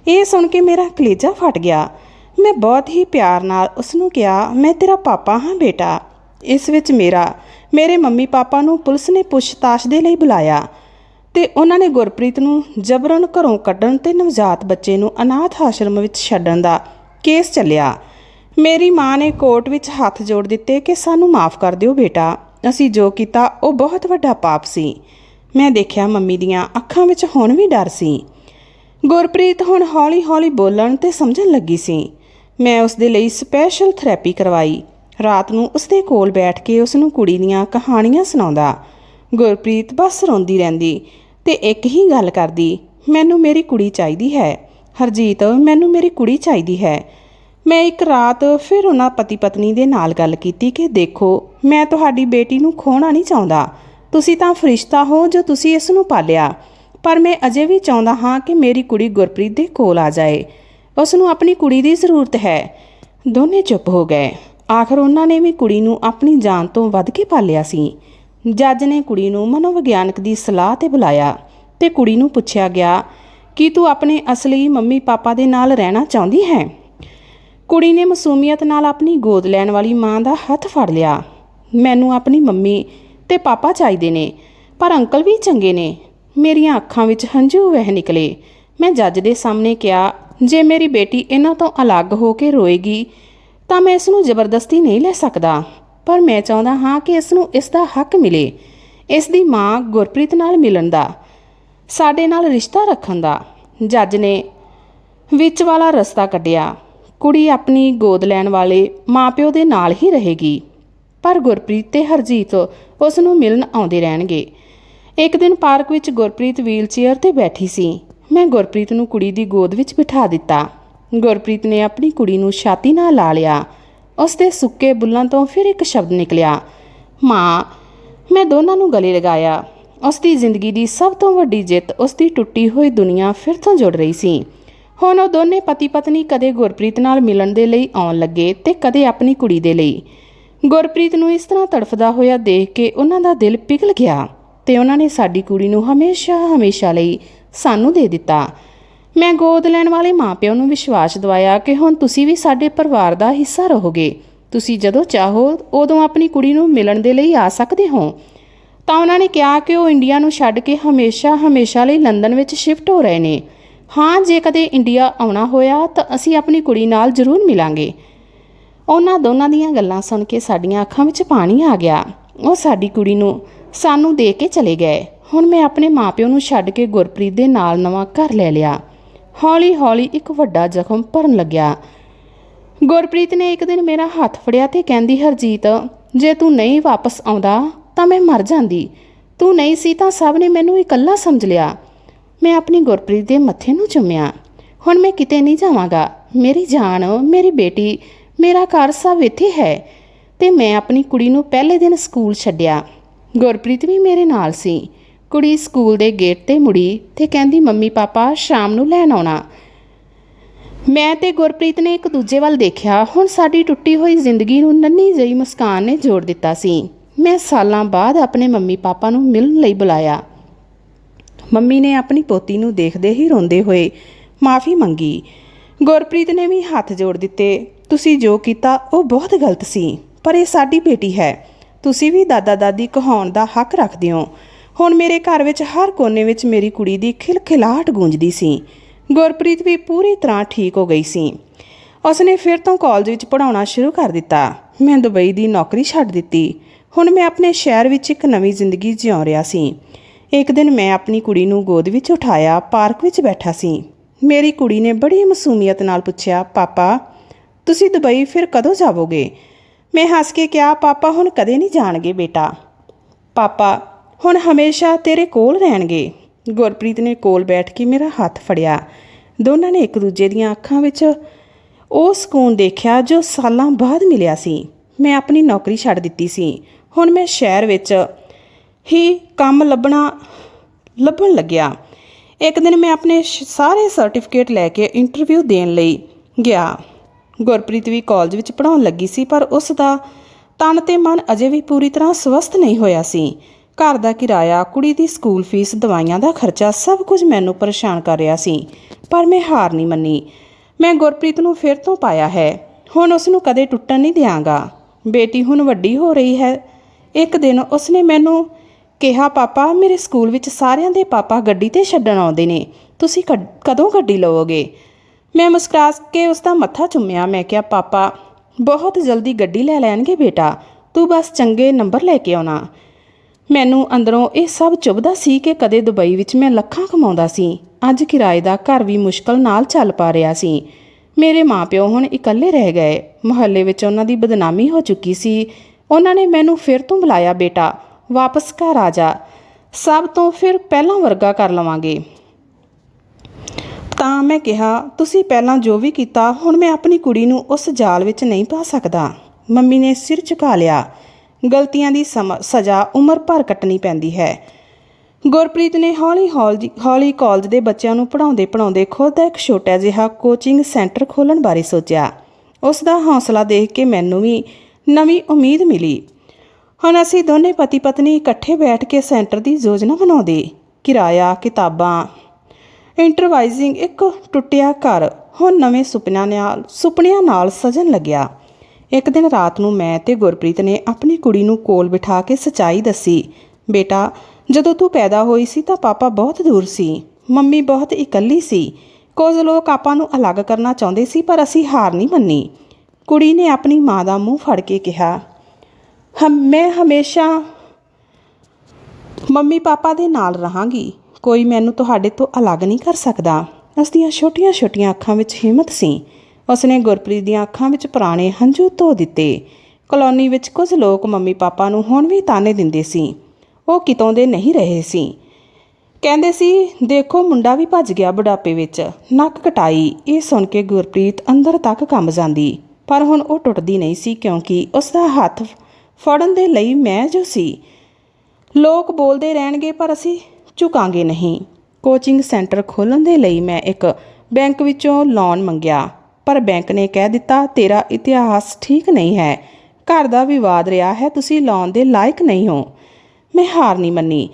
ਇਹ ਸੁਣ ਕੇ ਮੇਰਾ ਕਲੇਜਾ ਫਟ ਗਿਆ। ਮੈਂ ਬਹੁਤ ਹੀ ਪਿਆਰ ਨਾਲ ਉਸ ਨੂੰ ਕਿਹਾ, ਮੈਂ ਤੇਰਾ ਪਾਪਾ ਹਾਂ ਬੇਟਾ। ਇਸ ਵਿੱਚ ਮੇਰਾ, ਮੇਰੇ ਮੰਮੀ ਪਾਪਾ ਨੂੰ ਪੁਲਿਸ ਨੇ ਪੁੱਛਤਾਛ ਦੇ ਲਈ ਬੁਲਾਇਆ ਤੇ ਉਹਨਾਂ ਨੇ ਗੁਰਪ੍ਰੀਤ ਨੂੰ ਜਬਰਨ ਘਰੋਂ ਕੱਢਣ ਤੇ ਨਵਜਾਤ ਬੱਚੇ ਨੂੰ ਅਨਾਥ ਆਸ਼ਰਮ ਵਿੱਚ ਛੱਡਣ ਦਾ ਕੇਸ ਚੱਲਿਆ। ਮੇਰੀ ਮਾਂ ਨੇ ਕੋਰਟ ਵਿੱਚ ਹੱਥ ਜੋੜ ਦਿੱਤੇ ਕਿ ਸਾਨੂੰ ਮਾਫ ਕਰ ਦਿਓ ਬੇਟਾ, ਅਸੀਂ ਜੋ ਕੀਤਾ ਉਹ ਬਹੁਤ ਵੱਡਾ ਪਾਪ ਸੀ। ਮੈਂ ਦੇਖਿਆ ਮੰਮੀ ਦੀਆਂ ਅੱਖਾਂ ਵਿੱਚ ਹੁਣ ਵੀ ਡਰ ਸੀ। ਗੁਰਪ੍ਰੀਤ ਹੁਣ ਹੌਲੀ-ਹੌਲੀ ਬੋਲਣ ਤੇ ਸਮਝਣ ਲੱਗੀ ਸੀ। ਮੈਂ ਉਸ ਦੇ ਲਈ ਸਪੈਸ਼ਲ ਥੈਰੇਪੀ ਕਰਵਾਈ। ਰਾਤ ਨੂੰ ਉਸਦੇ ਕੋਲ ਬੈਠ ਕੇ ਉਸ ਨੂੰ ਕੁੜੀ ਦੀਆਂ ਕਹਾਣੀਆਂ ਸੁਣਾਉਂਦਾ। ਗੁਰਪ੍ਰੀਤ ਬਸ ਰੋਂਦੀ ਰਹਿੰਦੀ ਤੇ ਇੱਕ ਹੀ ਗੱਲ ਕਰਦੀ, ਮੈਨੂੰ ਮੇਰੀ ਕੁੜੀ ਚਾਹੀਦੀ ਹੈ। ਹਰਜੀਤ, ਮੈਨੂੰ ਮੇਰੀ ਕੁੜੀ ਚਾਹੀਦੀ ਹੈ। ਮੈਂ ਇੱਕ ਰਾਤ ਫਿਰ ਉਹਨਾਂ ਪਤੀ ਪਤਨੀ ਦੇ ਨਾਲ ਗੱਲ ਕੀਤੀ ਕਿ ਦੇਖੋ, ਮੈਂ ਤੁਹਾਡੀ ਬੇਟੀ ਨੂੰ ਖੋਣਾ ਨਹੀਂ ਚਾਹੁੰਦਾ। ਤੁਸੀਂ ਤਾਂ ਫਰਿਸ਼ਤਾ ਹੋ ਜੋ ਤੁਸੀਂ ਇਸ ਨੂੰ ਪਾਲਿਆ। ਪਰ ਮੈਂ ਅਜੇ ਵੀ ਚਾਹੁੰਦਾ ਹਾਂ ਕਿ ਮੇਰੀ ਕੁੜੀ ਗੁਰਪ੍ਰੀਤ ਦੇ ਕੋਲ ਆ ਜਾਏ। ਉਸ ਨੂੰ ਆਪਣੀ ਕੁੜੀ ਦੀ ਜ਼ਰੂਰਤ ਹੈ। ਦੋਨੇ ਚੁੱਪ ਹੋ ਗਏ। ਆਖਰ ਉਹਨਾਂ ਨੇ ਵੀ ਕੁੜੀ ਨੂੰ ਆਪਣੀ ਜਾਨ ਤੋਂ ਵੱਧ ਕੇ ਪਾਲਿਆ ਸੀ। ਜੱਜ ਨੇ ਕੁੜੀ ਨੂੰ ਮਨੋਵਿਗਿਆਨਕ ਦੀ ਸਲਾਹ ਤੇ ਬੁਲਾਇਆ ਤੇ ਕੁੜੀ ਨੂੰ ਪੁੱਛਿਆ ਗਿਆ, ਕੀ ਤੂੰ ਆਪਣੇ ਅਸਲੀ ਮੰਮੀ ਪਾਪਾ ਦੇ ਨਾਲ ਰਹਿਣਾ ਚਾਹੁੰਦੀ ਹੈ? ਕੁੜੀ ਨੇ ਮਾਸੂਮੀਅਤ ਨਾਲ ਆਪਣੀ ਗੋਦ ਲੈਣ ਵਾਲੀ ਮਾਂ ਦਾ ਹੱਥ ਫੜ ਲਿਆ। ਮੈਨੂੰ ਆਪਣੀ ਮੰਮੀ ਤੇ ਪਾਪਾ ਚਾਹੀਦੇ ਨੇ, ਪਰ ਅੰਕਲ ਵੀ ਚੰਗੇ ਨੇ। ਮੇਰੀਆਂ ਅੱਖਾਂ ਵਿੱਚ ਹੰਝੂ ਵਹਿ ਨਿਕਲੇ। ਮੈਂ ਜੱਜ ਦੇ ਸਾਹਮਣੇ ਕਿਹਾ, ਜੇ ਮੇਰੀ ਬੇਟੀ ਇਹਨਾਂ ਤੋਂ ਅਲੱਗ ਹੋ ਕੇ ਰੋਏਗੀ ਤਾਂ ਮੈਂ ਇਸ ਨੂੰ ਜ਼ਬਰਦਸਤੀ ਨਹੀਂ ਲੈ ਸਕਦਾ। ਪਰ ਮੈਂ ਚਾਹੁੰਦਾ ਹਾਂ ਕਿ ਇਸ ਨੂੰ ਇਸ ਦਾ ਹੱਕ ਮਿਲੇ, ਇਸ ਦੀ ਮਾਂ ਗੁਰਪ੍ਰੀਤ ਨਾਲ ਮਿਲਣ ਦਾ, ਸਾਡੇ ਨਾਲ ਰਿਸ਼ਤਾ ਰੱਖਣ ਦਾ। ਜੱਜ ਨੇ ਵਿੱਚ ਵਾਲਾ ਰਸਤਾ ਕੱਢਿਆ। ਕੁੜੀ ਆਪਣੀ ਗੋਦ ਲੈਣ ਵਾਲੇ ਮਾਪਿਓ ਦੇ ਨਾਲ ਹੀ ਰਹੇਗੀ, ਪਰ ਗੁਰਪ੍ਰੀਤ ਤੇ ਹਰਜੀਤ ਉਸ ਨੂੰ ਮਿਲਣ ਆਉਂਦੇ ਰਹਿਣਗੇ। ਇੱਕ ਦਿਨ ਪਾਰਕ ਵਿੱਚ ਗੁਰਪ੍ਰੀਤ ਵੀਲਚੇਅਰ ਤੇ ਬੈਠੀ ਸੀ। ਮੈਂ ਗੁਰਪ੍ਰੀਤ ਨੂੰ ਕੁੜੀ ਦੀ ਗੋਦ ਵਿੱਚ ਬਿਠਾ ਦਿੱਤਾ। ਗੁਰਪ੍ਰੀਤ ਨੇ ਆਪਣੀ ਕੁੜੀ ਨੂੰ ਛਾਤੀ ਨਾਲ ਲਾ ਲਿਆ। ਉਸ ਦੇ ਸੁੱਕੇ ਬੁੱਲਾਂ ਤੋਂ ਫਿਰ ਇੱਕ ਸ਼ਬਦ ਨਿਕਲਿਆ। ਮਾਂ, ਮੈਂ ਦੋਨਾਂ ਨੂੰ ਗਲੇ ਲਗਾਇਆ। ਉਸ ਦੀ ਜ਼ਿੰਦਗੀ ਦੀ ਸਭ ਤੋਂ ਵੱਡੀ ਜਿੱਤ ਉਸ ਦੀ ਟੁੱਟੀ ਹੋਈ ਦੁਨੀਆ ਫਿਰ ਤੋਂ ਜੁੜ ਰਹੀ ਸੀ। ਹੁਣ ਉਹ ਦੋਨੇ ਪਤੀ ਪਤਨੀ ਕਦੇ ਗੁਰਪ੍ਰੀਤ ਨਾਲ ਮਿਲਣ ਦੇ ਲਈ ਆਉਣ ਲੱਗੇ ਤੇ ਕਦੇ ਆਪਣੀ ਕੁੜੀ ਦੇ ਲਈ। ਗੁਰਪ੍ਰੀਤ ਨੂੰ ਇਸ ਤਰ੍ਹਾਂ ਤੜਫਦਾ ਹੋਇਆ ਦੇਖ ਕੇ ਉਹਨਾਂ ਦਾ ਦਿਲ ਪਿਘਲ ਗਿਆ ਤੇ ਉਹਨਾਂ ਨੇ ਸਾਡੀ ਕੁੜੀ ਨੂੰ ਹਮੇਸ਼ਾ ਹਮੇਸ਼ਾ ਲਈ ਸਾਨੂੰ ਦੇ ਦਿੱਤਾ। ਮੈਂ ਗੋਦ ਲੈਣ ਵਾਲੇ ਮਾਪਿਆਂ ਨੂੰ ਵਿਸ਼ਵਾਸ ਦਿਵਾਇਆ ਕਿ ਹੁਣ ਤੁਸੀਂ ਵੀ ਸਾਡੇ ਪਰਿਵਾਰ ਦਾ ਹਿੱਸਾ ਰਹੋਗੇ। ਤੁਸੀਂ ਜਦੋਂ ਚਾਹੋ, ਉਦੋਂ ਆਪਣੀ ਕੁੜੀ ਨੂੰ ਮਿਲਣ ਦੇ ਲਈ ਆ ਸਕਦੇ ਹੋ। ਤਾਂ ਉਹਨਾਂ ਨੇ ਕਿਹਾ ਕਿ ਉਹ ਇੰਡੀਆ ਨੂੰ ਛੱਡ ਕੇ ਹਮੇਸ਼ਾ ਹਮੇਸ਼ਾ ਲਈ ਲੰਡਨ ਵਿੱਚ ਸ਼ਿਫਟ ਹੋ ਰਹੇ ਨੇ। ਹਾਂ, ਜੇ ਕਦੇ ਇੰਡੀਆ ਆਉਣਾ ਹੋਇਆ, ਤਾਂ ਅਸੀਂ ਆਪਣੀ ਕੁੜੀ ਨਾਲ ਜ਼ਰੂਰ ਮਿਲਾਂਗੇ। ਉਹਨਾਂ ਦੋਨਾਂ ਦੀਆਂ ਗੱਲਾਂ ਸੁਣ ਕੇ ਸਾਡੀਆਂ ਅੱਖਾਂ ਵਿੱਚ ਪਾਣੀ ਆ ਗਿਆ। ਉਹ ਸਾਡੀ ਕੁੜੀ ਨੂੰ ਸਾਨੂੰ ਦੇ ਕੇ ਚਲੇ ਗਏ। ਹੁਣ ਮੈਂ ਆਪਣੇ ਮਾਪਿਆਂ ਨੂੰ ਛੱਡ ਕੇ ਗੁਰਪ੍ਰੀਤ ਦੇ ਨਾਲ ਨਵਾਂ ਘਰ ਲੈ ਲਿਆ। ਹੌਲੀ-ਹੌਲੀ ਇੱਕ ਵੱਡਾ ਜ਼ਖਮ ਭਰਨ ਲੱਗਿਆ। ਗੁਰਪ੍ਰੀਤ ਨੇ ਇੱਕ ਦਿਨ ਮੇਰਾ ਹੱਥ ਫੜਿਆ ਤੇ ਕਹਿੰਦੀ, ਹਰਜੀਤ, ਜੇ ਤੂੰ ਨਹੀਂ ਵਾਪਸ ਆਉਂਦਾ, ਤਾਂ ਮੈਂ ਮਰ ਜਾਂਦੀ। ਤੂੰ ਨਹੀਂ ਸੀ ਤਾਂ ਸਭ ਨੇ ਮੈਨੂੰ ਇਕੱਲਾ ਸਮਝ ਲਿਆ। ਮੈਂ ਆਪਣੀ ਗੁਰਪ੍ਰੀਤ ਦੇ ਮੱਥੇ ਨੂੰ ਚੁੰਮਿਆ। ਹੁਣ ਮੈਂ ਕਿਤੇ ਨਹੀਂ ਜਾਵਾਂਗਾ। ਮੇਰੀ ਜਾਨ, ਮੇਰੀ ਬੇਟੀ, ਮੇਰਾ ਘਰ ਸਭ ਇੱਥੇ ਹੈ। ਤੇ ਮੈਂ ਆਪਣੀ ਕੁੜੀ ਨੂੰ ਪਹਿਲੇ ਦਿਨ ਸਕੂਲ ਛੱਡਿਆ। ਗੁਰਪ੍ਰੀਤ ਵੀ ਮੇਰੇ ਨਾਲ ਸੀ। ਕੁੜੀ ਸਕੂਲ ਦੇ ਗੇਟ ਤੇ ਮੁੜੀ ਤੇ ਕਹਿੰਦੀ, ਮੰਮੀ ਪਾਪਾ, ਸ਼ਾਮ ਨੂੰ ਲੈਣ ਆਉਣਾ। ਮੈਂ ਤੇ ਗੁਰਪ੍ਰੀਤ ਨੇ ਇੱਕ ਦੂਜੇ ਵੱਲ ਦੇਖਿਆ। ਹੁਣ ਸਾਡੀ ਟੁੱਟੀ ਹੋਈ ਜ਼ਿੰਦਗੀ ਨੂੰ ਨੰਨੀ ਜਿਹੀ ਮੁਸਕਾਨ ਨੇ ਜੋੜ ਦਿੱਤਾ ਸੀ। ਮੈਂ ਸਾਲਾਂ ਬਾਅਦ ਆਪਣੇ ਮੰਮੀ ਪਾਪਾ ਨੂੰ ਮਿਲਣ ਲਈ ਬੁਲਾਇਆ। ਮੰਮੀ ਨੇ ਆਪਣੀ ਪੋਤੀ ਨੂੰ ਦੇਖਦੇ ਹੀ ਰੋਂਦੇ ਹੋਏ ਮਾਫੀ ਮੰਗੀ। ਗੁਰਪ੍ਰੀਤ ਨੇ ਵੀ ਹੱਥ ਜੋੜ ਦਿੱਤੇ। ਤੁਸੀਂ ਜੋ ਕੀਤਾ, ਉਹ ਬਹੁਤ ਗਲਤ ਸੀ, ਪਰ ਇਹ ਸਾਡੀ ਬੇਟੀ ਹੈ। ਤੁਸੀਂ ਵੀ ਦਾਦਾ ਦਾਦੀ ਕਹਾਉਣ ਦਾ ਹੱਕ ਰੱਖਦੇ ਹੋ। ਹੁਣ ਮੇਰੇ ਘਰ ਵਿੱਚ ਹਰ ਕੋਨੇ ਵਿੱਚ ਮੇਰੀ ਕੁੜੀ ਦੀ ਖਿਲਖਿਲਾਹਟ ਗੂੰਜਦੀ ਸੀ। ਗੁਰਪ੍ਰੀਤ ਵੀ ਪੂਰੀ ਤਰ੍ਹਾਂ ਠੀਕ ਹੋ ਗਈ ਸੀ। ਉਸਨੇ ਫਿਰ ਤੋਂ ਕਾਲਜ ਵਿੱਚ ਪੜ੍ਹਾਉਣਾ ਸ਼ੁਰੂ ਕਰ ਦਿੱਤਾ। ਮੈਂ ਦੁਬਈ ਦੀ ਨੌਕਰੀ ਛੱਡ ਦਿੱਤੀ। ਹੁਣ ਮੈਂ ਆਪਣੇ ਸ਼ਹਿਰ ਵਿੱਚ ਇੱਕ ਨਵੀਂ ਜ਼ਿੰਦਗੀ ਜਿਉਂ ਰਿਹਾ ਸੀ। ਇੱਕ ਦਿਨ ਮੈਂ ਆਪਣੀ ਕੁੜੀ ਨੂੰ ਗੋਦ ਵਿੱਚ ਉਠਾਇਆ, ਪਾਰਕ ਵਿੱਚ ਬੈਠਾ ਸੀ। ਮੇਰੀ ਕੁੜੀ ਨੇ ਬੜੀ ਮਾਸੂਮੀਅਤ ਨਾਲ ਪੁੱਛਿਆ, ਪਾਪਾ, ਤੁਸੀਂ ਦੁਬਈ ਫਿਰ ਕਦੋਂ ਜਾਵੋਗੇ? ਮੈਂ ਹੱਸ ਕੇ ਕਿਹਾ, ਪਾਪਾ ਹੁਣ ਕਦੇ ਨਹੀਂ ਜਾਣਗੇ ਬੇਟਾ। ਪਾਪਾ ਹੁਣ ਹਮੇਸ਼ਾ ਤੇਰੇ ਕੋਲ ਰਹਿਣਗੇ। ਗੁਰਪ੍ਰੀਤ ਨੇ ਕੋਲ ਬੈਠ ਕੇ ਮੇਰਾ ਹੱਥ ਫੜਿਆ। ਦੋਨਾਂ ਨੇ ਇੱਕ ਦੂਜੇ ਦੀਆਂ ਅੱਖਾਂ ਵਿੱਚ ਉਹ ਸਕੂਨ ਦੇਖਿਆ ਜੋ ਸਾਲਾਂ ਬਾਅਦ ਮਿਲਿਆ ਸੀ। ਮੈਂ ਆਪਣੀ ਨੌਕਰੀ ਛੱਡ ਦਿੱਤੀ ਸੀ। ਹੁਣ ਮੈਂ ਸ਼ਹਿਰ ਵਿੱਚ ਹੀ ਕੰਮ ਲੱਭਣਾ, ਲੱਭਣ ਲੱਗਿਆ। ਇੱਕ ਦਿਨ ਮੈਂ ਆਪਣੇ ਸਾਰੇ ਸਰਟੀਫਿਕੇਟ ਲੈ ਕੇ ਇੰਟਰਵਿਊ ਦੇਣ ਲਈ ਗਿਆ। ਗੁਰਪ੍ਰੀਤ ਵੀ ਕਾਲਜ ਵਿੱਚ ਪੜ੍ਹਾਉਣ ਲੱਗੀ ਸੀ, ਪਰ ਉਸ ਦਾ ਤਨ ਤੇ ਮਨ ਅਜੇ ਵੀ ਪੂਰੀ ਤਰ੍ਹਾਂ ਸਵਸਥ ਨਹੀਂ ਹੋਇਆ ਸੀ। ਘਰ ਦਾ ਕਿਰਾਇਆ, ਕੁੜੀ ਦੀ ਸਕੂਲ ਫੀਸ, ਦਵਾਈਆਂ ਦਾ ਖਰਚਾ ਸਭ ਕੁਝ ਮੈਨੂੰ ਪਰੇਸ਼ਾਨ ਕਰ ਰਿਹਾ ਸੀ, ਪਰ ਮੈਂ ਹਾਰ ਨਹੀਂ ਮੰਨੀ। ਮੈਂ ਗੁਰਪ੍ਰੀਤ ਨੂੰ ਫਿਰ ਤੋਂ ਪਾਇਆ ਹੈ। ਹੁਣ ਉਸ ਨੂੰ ਕਦੇ ਟੁੱਟਣ ਨਹੀਂ ਦਿਆਂਗਾ। ਬੇਟੀ ਹੁਣ ਵੱਡੀ ਹੋ ਰਹੀ ਹੈ। ਇੱਕ ਦਿਨ ਉਸਨੇ ਮੈਨੂੰ ਕਿਹਾ, ਪਾਪਾ, ਮੇਰੇ ਸਕੂਲ ਵਿੱਚ ਸਾਰਿਆਂ ਦੇ ਪਾਪਾ ਗੱਡੀ ਤੇ ਛੱਡਣ ਆਉਂਦੇ ਨੇ। ਤੁਸੀਂ ਕਦ- ਕਦੋਂ ਗੱਡੀ ਲਵੋਗੇ? ਮੈਂ ਮੁਸਕਰਾ ਕੇ ਉਸ ਦਾ ਮੱਥਾ ਚੁੰਮਿਆ। ਮੈਂ ਕਿਹਾ, ਪਾਪਾ, ਬਹੁਤ ਜਲਦੀ ਗੱਡੀ ਲੈ ਲੈਣਗੇ ਬੇਟਾ। ਤੂੰ ਬਸ ਚੰਗੇ ਨੰਬਰ ਲੈ ਕੇ ਆਉਣਾ। ਮੈਨੂੰ ਅੰਦਰੋਂ ਇਹ ਸਭ ਚੁਭਦਾ ਸੀ ਕਿ ਕਦੇ ਦੁਬਈ ਵਿੱਚ ਮੈਂ ਲੱਖਾਂ ਕਮਾਉਂਦਾ ਸੀ। ਅੱਜ ਕਿਰਾਏ ਦਾ ਘਰ ਵੀ ਮੁਸ਼ਕਲ ਨਾਲ ਚੱਲ ਪਾ ਰਿਹਾ ਸੀ। ਮੇਰੇ ਮਾਪਿਓ ਹੁਣ ਇਕੱਲੇ ਰਹਿ ਗਏ। ਮੁਹੱਲੇ ਵਿੱਚ ਉਹਨਾਂ ਦੀ ਬਦਨਾਮੀ ਹੋ ਚੁੱਕੀ ਸੀ। ਉਹਨਾਂ ਨੇ ਮੈਨੂੰ ਫਿਰ ਤੋਂ ਬੁਲਾਇਆ, ਬੇਟਾ, ਵਾਪਸ ਘਰ ਆ ਜਾ। ਸਭ ਤੋਂ ਫਿਰ ਪਹਿਲਾਂ ਵਰਗਾ ਕਰ ਲਵਾਂਗੇ। ਤਾਂ ਮੈਂ ਕਿਹਾ, ਤੁਸੀਂ ਪਹਿਲਾਂ ਜੋ ਵੀ ਕੀਤਾ, ਹੁਣ ਮੈਂ ਆਪਣੀ ਕੁੜੀ ਨੂੰ ਉਸ ਜਾਲ ਵਿੱਚ ਨਹੀਂ ਪਾ ਸਕਦਾ। ਮੰਮੀ ਨੇ ਸਿਰ ਝੁਕਾ ਲਿਆ। ਗਲਤੀਆਂ ਦੀ ਸਮ- ਸਜ਼ਾ ਉਮਰ ਭਰ ਕੱਟਣੀ ਪੈਂਦੀ ਹੈ। ਗੁਰਪ੍ਰੀਤ ਨੇ ਹੌਲੀ ਹੌਲੀ ਹੌਲੀ ਕਾਲਜ ਦੇ ਬੱਚਿਆਂ ਨੂੰ ਪੜ੍ਹਾਉਂਦੇ ਪੜ੍ਹਾਉਂਦੇ ਖੁਦ ਇੱਕ ਛੋਟਾ ਜਿਹਾ ਕੋਚਿੰਗ ਸੈਂਟਰ ਖੋਲ੍ਹਣ ਬਾਰੇ ਸੋਚਿਆ। ਉਸ ਦਾ ਹੌਸਲਾ ਦੇਖ ਕੇ ਮੈਨੂੰ ਵੀ ਨਵੀਂ ਉਮੀਦ ਮਿਲੀ। ਹੁਣ ਅਸੀਂ ਦੋਨੇ ਪਤੀ ਪਤਨੀ ਇਕੱਠੇ ਬੈਠ ਕੇ ਸੈਂਟਰ ਦੀ ਯੋਜਨਾ ਬਣਾਉਂਦੇ। ਕਿਰਾਇਆ, ਕਿਤਾਬਾਂ ਇੰਟਰਵਾਈਜ਼ਿੰਗ ਇੱਕ ਟੁੱਟਿਆ ਘਰ, ਹੁਣ ਨਵੇਂ ਸੁਪਨਿਆਂ ਨਾਲ ਸੁਪਨਿਆਂ ਨਾਲ ਸਜਣ ਲੱਗਿਆ। ਇੱਕ ਦਿਨ ਰਾਤ ਨੂੰ ਮੈਂ ਤੇ ਗੁਰਪ੍ਰੀਤ ਨੇ ਆਪਣੀ ਕੁੜੀ ਨੂੰ ਕੋਲ ਬਿਠਾ ਕੇ ਸਚਾਈ ਦੱਸੀ। ਬੇਟਾ, ਜਦੋਂ ਤੂੰ ਪੈਦਾ ਹੋਈ ਸੀ ਤਾਂ ਪਾਪਾ ਬਹੁਤ ਦੂਰ ਸੀ। ਮੰਮੀ ਬਹੁਤ ਇਕੱਲੀ ਸੀ। ਕੁਝ ਲੋਕ ਆਪਾਂ ਨੂੰ ਅਲੱਗ ਕਰਨਾ ਚਾਹੁੰਦੇ ਸੀ, ਪਰ ਅਸੀਂ ਹਾਰ ਨਹੀਂ ਮੰਨੀ ਕੁੜੀ ਨੇ ਆਪਣੀ ਮਾਂ ਦਾ ਮੂੰਹ ਫੜ ਕੇ ਕਿਹਾ, ਹਮ, ਮੈਂ ਹਮੇਸ਼ਾ ਮੰਮੀ ਪਾਪਾ ਦੇ ਨਾਲ ਰਹਾਂਗੀ। ਕੋਈ ਮੈਨੂੰ ਤੁਹਾਡੇ ਤੋਂ ਅਲੱਗ ਨਹੀਂ ਕਰ ਸਕਦਾ ਉਸ ਦੀਆਂ ਛੋਟੀਆਂ-ਛੋਟੀਆਂ ਅੱਖਾਂ ਵਿੱਚ ਹਿੰਮਤ ਸੀ। ਉਸਨੇ ਗੁਰਪ੍ਰੀਤ ਦੀਆਂ ਅੱਖਾਂ ਵਿੱਚ ਪੁਰਾਣੇ ਹੰਝੂ ਧੋ ਦਿੱਤੇ। ਕਲੋਨੀ ਵਿੱਚ ਕੁਝ ਲੋਕ ਮੰਮੀ ਪਾਪਾ ਨੂੰ ਹੁਣ ਵੀ ਤਾਨੇ ਦਿੰਦੇ ਸੀ। ਉਹ ਕਿਤੋਂ ਦੇ ਨਹੀਂ ਰਹੇ ਸੀ। ਕਹਿੰਦੇ ਸੀ, ਦੇਖੋ, ਮੁੰਡਾ ਵੀ ਭੱਜ ਗਿਆ ਬੁਢਾਪੇ ਵਿੱਚ। ਨੱਕ ਕਟਾਈ। ਇਹ ਸੁਣ ਕੇ ਗੁਰਪ੍ਰੀਤ ਅੰਦਰ ਤੱਕ ਕੰਬ ਜਾਂਦੀ। ਪਰ ਹੁਣ ਉਹ ਟੁੱਟਦੀ ਨਹੀਂ ਸੀ ਕਿਉਂਕਿ ਉਸ ਦਾ ਹੱਥ ਫੜਨ ਦੇ ਲਈ ਮੈਂ ਜੋ ਸੀ। ਲੋਕ ਬੋਲਦੇ ਰਹਿਣਗੇ, ਪਰ ਅਸੀਂ ਝੁਕਾਂਗੇ ਨਹੀਂ। ਕੋਚਿੰਗ ਸੈਂਟਰ ਖੋਲਣ ਦੇ ਲਈ ਮੈਂ ਇੱਕ ਬੈਂਕ ਵਿੱਚੋਂ ਲੋਨ ਮੰਗਿਆ। ਪਰ ਬੈਂਕ ਨੇ ਕਹਿ ਦਿੱਤਾ, ਤੇਰਾ ਇਤਿਹਾਸ ਠੀਕ ਨਹੀਂ ਹੈ। ਘਰ ਦਾ ਵਿਵਾਦ ਰਿਹਾ ਹੈ, ਤੁਸੀਂ ਲੋਨ ਦੇ ਲਾਇਕ ਨਹੀਂ ਹੋ। ਮੈਂ ਹਾਰ ਨਹੀਂ ਮੰਨੀ।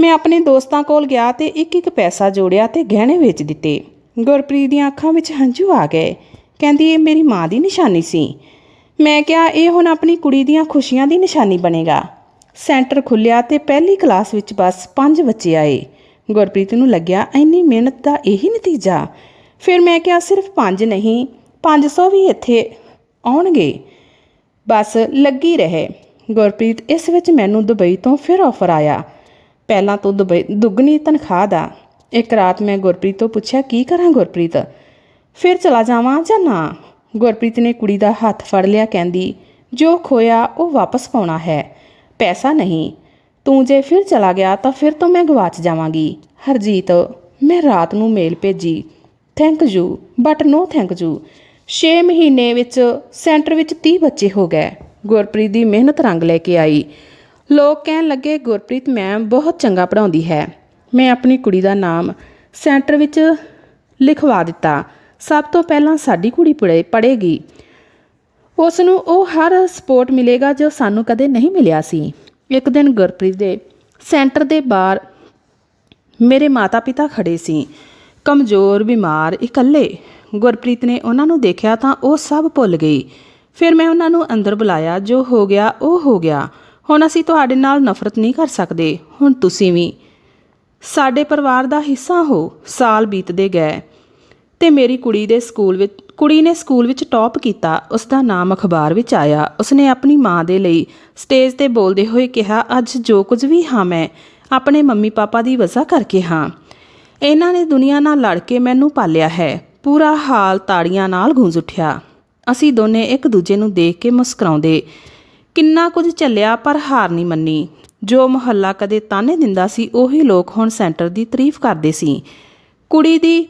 ਮੈਂ ਆਪਣੇ ਦੋਸਤਾਂ ਕੋਲ ਗਿਆ ਤੇ ਇੱਕ ਇੱਕ ਪੈਸਾ ਜੋੜਿਆ ਤੇ ਗਹਿਣੇ ਵੇਚ ਦਿੱਤੇ। ਗੁਰਪ੍ਰੀਤ ਦੀਆਂ ਅੱਖਾਂ ਵਿੱਚ ਹੰਝੂ ਆ ਗਏ। ਕਹਿੰਦੀ, ਇਹ ਮੇਰੀ ਮਾਂ ਦੀ ਨਿਸ਼ਾਨੀ ਸੀ। ਮੈਂ ਕਿਹਾ, ਇਹ ਹੁਣ ਆਪਣੀ ਕੁੜੀ ਦੀਆਂ ਖੁਸ਼ੀਆਂ ਦੀ ਨਿਸ਼ਾਨੀ ਬਣੇਗਾ। ਸੈਂਟਰ ਖੁੱਲਿਆ ਤੇ ਪਹਿਲੀ ਕਲਾਸ ਵਿੱਚ ਬਸ 5 ਬੱਚੇ ਆਏ। ਗੁਰਪ੍ਰੀਤ ਨੂੰ ਲੱਗਿਆ, ਇੰਨੀ ਮਿਹਨਤ ਦਾ ਇਹੀ ਨਤੀਜਾ। ਫਿਰ ਮੈਂ ਕਿਹਾ, ਸਿਰਫ 5 ਨਹੀਂ 500 ਵੀ ਇੱਥੇ ਆਉਣਗੇ। ਬਸ ਲੱਗੀ ਰਹੇ। ਗੁਰਪ੍ਰੀਤ ਇਸ ਵਿੱਚ ਮੈਨੂੰ ਦੁਬਈ ਤੋਂ ਫਿਰ ਆਫਰ ਆਇਆ। ਪਹਿਲਾਂ ਤੋਂ ਦੁਬਈ, ਦੁੱਗਣੀ ਤਨਖਾਹ ਦਾ। ਇੱਕ ਰਾਤ ਮੈਂ ਗੁਰਪ੍ਰੀਤ ਤੋਂ ਪੁੱਛਿਆ, ਕੀ ਕਰਾਂ ਗੁਰਪ੍ਰੀਤ? ਫਿਰ ਚਲਾ ਜਾਵਾਂ ਜਾਂ ਨਾ? ਗੁਰਪ੍ਰੀਤ ਨੇ ਕੁੜੀ ਦਾ ਹੱਥ ਫੜ ਲਿਆ, ਕਹਿੰਦੀ, ਜੋ ਖੋਇਆ, ਉਹ ਵਾਪਸ ਪਾਉਣਾ ਹੈ। ਪੈਸਾ ਨਹੀਂ। ਤੂੰ ਜੇ ਫਿਰ ਚਲਾ ਗਿਆ, ਤਾਂ ਫਿਰ ਤੋਂ ਮੈਂ ਗਵਾਚ ਜਾਵਾਂਗੀ। ਹਰਜੀਤ, ਮੈਂ ਰਾਤ ਨੂੰ ਮੇਲ ਭੇਜੀ। Thank you, but no thank you. 6 ਮਹੀਨੇ ਵਿੱਚ ਸੈਂਟਰ ਵਿੱਚ 30 ਬੱਚੇ ਹੋ ਗਏ। ਗੁਰਪ੍ਰੀਤ ਦੀ ਮਿਹਨਤ ਰੰਗ ਲੈ ਕੇ ਆਈ। ਲੋਕ ਕਹਿਣ ਲੱਗੇ, ਗੁਰਪ੍ਰੀਤ ਮੈਮ ਬਹੁਤ ਚੰਗਾ ਪੜ੍ਹਾਉਂਦੀ ਹੈ। ਮੈਂ ਆਪਣੀ ਕੁੜੀ ਦਾ ਨਾਮ ਸੈਂਟਰ ਵਿੱਚ ਲਿਖਵਾ ਦਿੱਤਾ। ਸਭ ਤੋਂ ਪਹਿਲਾਂ ਸਾਡੀ ਕੁੜੀ ਪੜੇ ਪੜ੍ਹੇਗੀ। ਉਸ ਨੂੰ ਉਹ ਹਰ ਸਪੋਰਟ ਮਿਲੇਗਾ ਜੋ ਸਾਨੂੰ ਕਦੇ ਨਹੀਂ ਮਿਲਿਆ ਸੀ। ਇੱਕ ਦਿਨ ਗੁਰਪ੍ਰੀਤ ਦੇ ਸੈਂਟਰ ਦੇ ਬਾਹਰ ਮੇਰੇ ਮਾਤਾ-ਪਿਤਾ ਖੜੇ ਸੀ। ਕਮਜ਼ੋਰ, ਬਿਮਾਰ, ਇਕੱਲੇ। ਗੁਰਪ੍ਰੀਤ ਨੇ ਉਹਨਾਂ ਨੂੰ ਦੇਖਿਆ ਤਾਂ ਉਹ ਸਭ ਭੁੱਲ ਗਈ। ਫਿਰ ਮੈਂ ਉਹਨਾਂ ਨੂੰ ਅੰਦਰ ਬੁਲਾਇਆ, ਜੋ ਹੋ ਗਿਆ, ਉਹ ਹੋ ਗਿਆ। ਹੁਣ ਅਸੀਂ ਤੁਹਾਡੇ ਨਾਲ ਨਫ਼ਰਤ ਨਹੀਂ ਕਰ ਸਕਦੇ, ਹੁਣ ਤੁਸੀਂ ਵੀ। ਸਾਡੇ ਪਰਿਵਾਰ ਦਾ ਹਿੱਸਾ ਹੋ, ਸਾਲ ਬੀਤਦੇ ਗਏ। ਤੇ ਮੇਰੀ ਕੁੜੀ ਦੇ ਸਕੂਲ ਵਿੱਚ, ਕੁੜੀ ਨੇ ਸਕੂਲ ਵਿੱਚ ਟੌਪ ਕੀਤਾ ਉਸ ਦਾ ਨਾਮ ਅਖਬਾਰ ਵਿੱਚ ਆਇਆ। ਉਸਨੇ ਆਪਣੀ ਮਾਂ ਦੇ ਲਈ ਸਟੇਜ ਤੇ ਬੋਲਦੇ ਹੋਏ ਕਿਹਾ, ਅੱਜ ਜੋ ਕੁਝ ਵੀ ਹਾਂ ਮੈਂ, ਆਪਣੇ ਮੰਮੀ ਪਾਪਾ ਦੀ ਵਜ੍ਹਾ ਕਰਕੇ ਹਾਂ। ਇਹਨਾਂ ਨੇ ਦੁਨੀਆ ਨਾਲ ਲੜ ਕੇ ਮੈਨੂੰ ਪਾਲਿਆ ਹੈ। ਪੂਰਾ ਹਾਲ ਤਾੜੀਆਂ ਨਾਲ ਗੂੰਜ ਉੱਠਿਆ। ਅਸੀਂ ਦੋਨੇ ਇੱਕ ਦੂਜੇ ਨੂੰ ਦੇਖ ਕੇ ਮੁਸਕਰਾਉਂਦੇ। ਕਿੰਨਾ ਕੁਝ ਚੱਲਿਆ ਪਰ ਹਾਰ ਨਹੀਂ ਮੰਨੀ। ਜੋ ਮੁਹੱਲਾ ਕਦੇ ਤਾਨੇ ਦਿੰਦਾ ਸੀ, ਉਹੀ ਲੋਕ ਹੁਣ ਸੈਂਟਰ ਦੀ ਤਾਰੀਫ ਕਰਦੇ ਸੀ। ਕੁੜੀ ਦੀ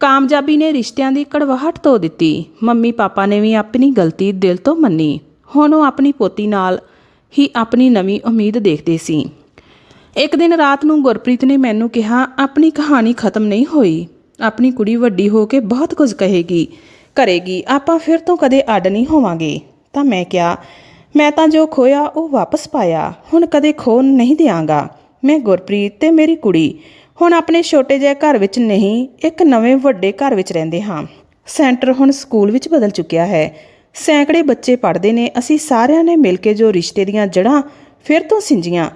ਕਾਮਯਾਬੀ ਨੇ ਰਿਸ਼ਤਿਆਂ ਦੀ ਕੜਵਾਹਟ ਧੋ ਦਿੱਤੀ। ਮੰਮੀ ਪਾਪਾ ਨੇ ਵੀ ਆਪਣੀ ਗਲਤੀ ਦਿਲ ਤੋਂ ਮੰਨੀ। ਹੁਣ ਉਹ ਆਪਣੀ ਪੋਤੀ ਨਾਲ ਹੀ ਆਪਣੀ ਨਵੀਂ ਉਮੀਦ ਦੇਖਦੇ ਸੀ। ਇੱਕ ਦਿਨ ਰਾਤ ਨੂੰ ਗੁਰਪ੍ਰੀਤ ਨੇ ਮੈਨੂੰ ਕਿਹਾ, ਆਪਣੀ ਕਹਾਣੀ ਖਤਮ ਨਹੀਂ ਹੋਈ। ਆਪਣੀ ਕੁੜੀ ਵੱਡੀ ਹੋ ਕੇ ਬਹੁਤ ਕੁਝ ਕਹੇਗੀ। ਕਰੇਗੀ, ਆਪਾਂ ਫਿਰ ਤੋਂ ਕਦੇ ਅੱਡ ਨਹੀਂ ਹੋਵਾਂਗੇ। ਤਾਂ ਮੈਂ ਕਿਹਾ, ਮੈਂ ਤਾਂ ਜੋ ਖੋਇਆ, ਉਹ ਵਾਪਸ ਪਾਇਆ। ਹੁਣ ਕਦੇ ਖੋ ਨਹੀਂ ਦਿਆਂਗਾ। ਮੈਂ ਗੁਰਪ੍ਰੀਤ ਤੇ ਮੇਰੀ ਕੁੜੀ। ਹੁਣ ਆਪਣੇ ਛੋਟੇ ਜਿਹੇ ਘਰ ਵਿੱਚ ਨਹੀਂ, ਇੱਕ ਨਵੇਂ ਵੱਡੇ ਘਰ ਵਿੱਚ ਰਹਿੰਦੇ ਹਾਂ। ਸੈਂਟਰ ਹੁਣ ਸਕੂਲ ਵਿੱਚ ਬਦਲ ਚੁੱਕਿਆ ਹੈ। ਸੈਂਕੜੇ ਬੱਚੇ ਪੜ੍ਹਦੇ ਨੇ। ਅਸੀਂ ਸਾਰਿਆਂ ਨੇ ਮਿਲ ਕੇ ਜੋ ਰਿਸ਼ਤੇ ਦੀਆਂ ਜੜ੍ਹਾਂ ਫਿਰ ਤੋਂ ਸਿੰਜੀਆਂ।